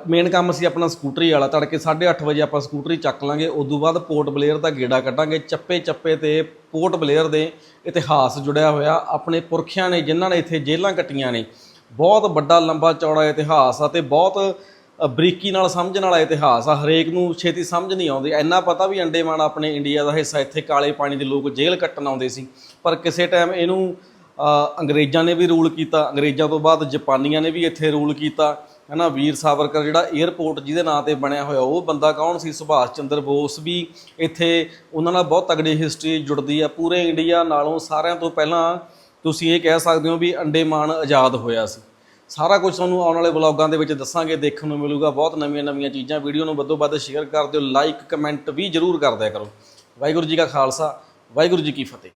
ਮੇਨ ਕੰਮ ਸੀ ਆਪਣਾ ਸਕੂਟਰੀ ਵਾਲਾ। ਤੜਕੇ 8:30 ਵਜੇ ਆਪਾਂ ਸਕੂਟਰੀ ਚੱਕ ਲਾਂਗੇ। ਉਦੋਂ ਬਾਅਦ ਪੋਰਟ ਬਲੇਅਰ ਦਾ ਗੇੜਾ ਕੱਢਾਂਗੇ। ਚੱਪੇ ਚੱਪੇ ਤੇ ਪੋਰਟ ਬਲੇਅਰ ਦੇ ਇਤਿਹਾਸ ਜੁੜਿਆ ਹੋਇਆ। ਆਪਣੇ ਪੁਰਖਿਆਂ ਨੇ, ਜਿਨ੍ਹਾਂ ਨੇ ਇੱਥੇ ਜੇਲ੍ਹਾਂ ਕੱਟੀਆਂ ਨੇ, ਬਹੁਤ ਵੱਡਾ ਲੰਬਾ ਚੌੜਾ ਇਤਿਹਾਸ ਆ ਤੇ ਬਹੁਤ ਬਰੀਕੀ ਨਾਲ ਸਮਝਣ ਵਾਲਾ ਇਤਿਹਾਸ ਆ। ਹਰੇਕ ਨੂੰ ਛੇਤੀ ਸਮਝ ਨਹੀਂ ਆਉਂਦੀ। ਇੰਨਾ ਪਤਾ ਵੀ ਅੰਡੇਮਾਨ ਆਪਣੇ ਇੰਡੀਆ ਦਾ ਹਿੱਸਾ। ਇੱਥੇ ਕਾਲੇ ਪਾਣੀ ਦੇ ਲੋਕ ਜੇਲ੍ਹ ਕੱਟਣ ਆਉਂਦੇ ਸੀ। ਪਰ ਕਿਸੇ ਟਾਈਮ ਇਹਨੂੰ ਅੰਗਰੇਜ਼ਾਂ ਨੇ ਵੀ ਰੂਲ ਕੀਤਾ, ਅੰਗਰੇਜ਼ਾਂ ਤੋਂ ਬਾਅਦ ਜਾਪਾਨੀਆਂ ਨੇ ਵੀ ਇੱਥੇ ਰੂਲ ਕੀਤਾ। ਹਨਾ, ਵੀਰ ਸਾਵਰਕਰ ਜਿਹੜਾ 에ਅਰਪੋਰਟ ਜਿਹਦੇ ਨਾਂ ਤੇ ਬਣਿਆ ਹੋਇਆ, ਉਹ ਬੰਦਾ ਕੌਣ ਸੀ? ਸੁਭਾਸ਼ ਚੰਦਰ ਬੋਸ ਵੀ ਇੱਥੇ ਉਹਨਾਂ ਨਾਲ ਬਹੁਤ ਤਗੜੀ ਹਿਸਟਰੀ ਜੁੜਦੀ ਆ। ਪੂਰੇ ਇੰਡੀਆ ਨਾਲੋਂ ਸਾਰਿਆਂ ਤੋਂ ਪਹਿਲਾਂ ਤੁਸੀਂ ਇਹ ਕਹਿ ਸਕਦੇ ਹੋ ਵੀ ਅੰਡੇਮਾਨ ਆਜ਼ਾਦ ਹੋਇਆ ਸੀ। ਸਾਰਾ ਕੁਝ ਤੁਹਾਨੂੰ ਆਉਣ ਵਾਲੇ ਵਲੌਗਾਂ ਦੇ ਵਿੱਚ ਦੱਸਾਂਗੇ, ਦੇਖਣ ਨੂੰ ਮਿਲੂਗਾ। ਬਹੁਤ ਨਵੀਆਂ ਨਵੀਆਂ ਚੀਜ਼ਾਂ, ਵੀਡੀਓ ਨੂੰ ਵੱਧੋ ਵੱਧ ਸ਼ੇਅਰ ਕਰ ਦਿਓ ਲਾਈਕ ਕਮੈਂਟ ਵੀ ਜਰੂਰ ਕਰ ਦਿਆ ਕਰੋ। ਵਾਹਿਗੁਰੂ ਜੀ ਕਾ ਖਾਲਸਾ, ਵਾਹਿਗੁਰੂ ਜੀ ਕੀ ਫਤਿਹ।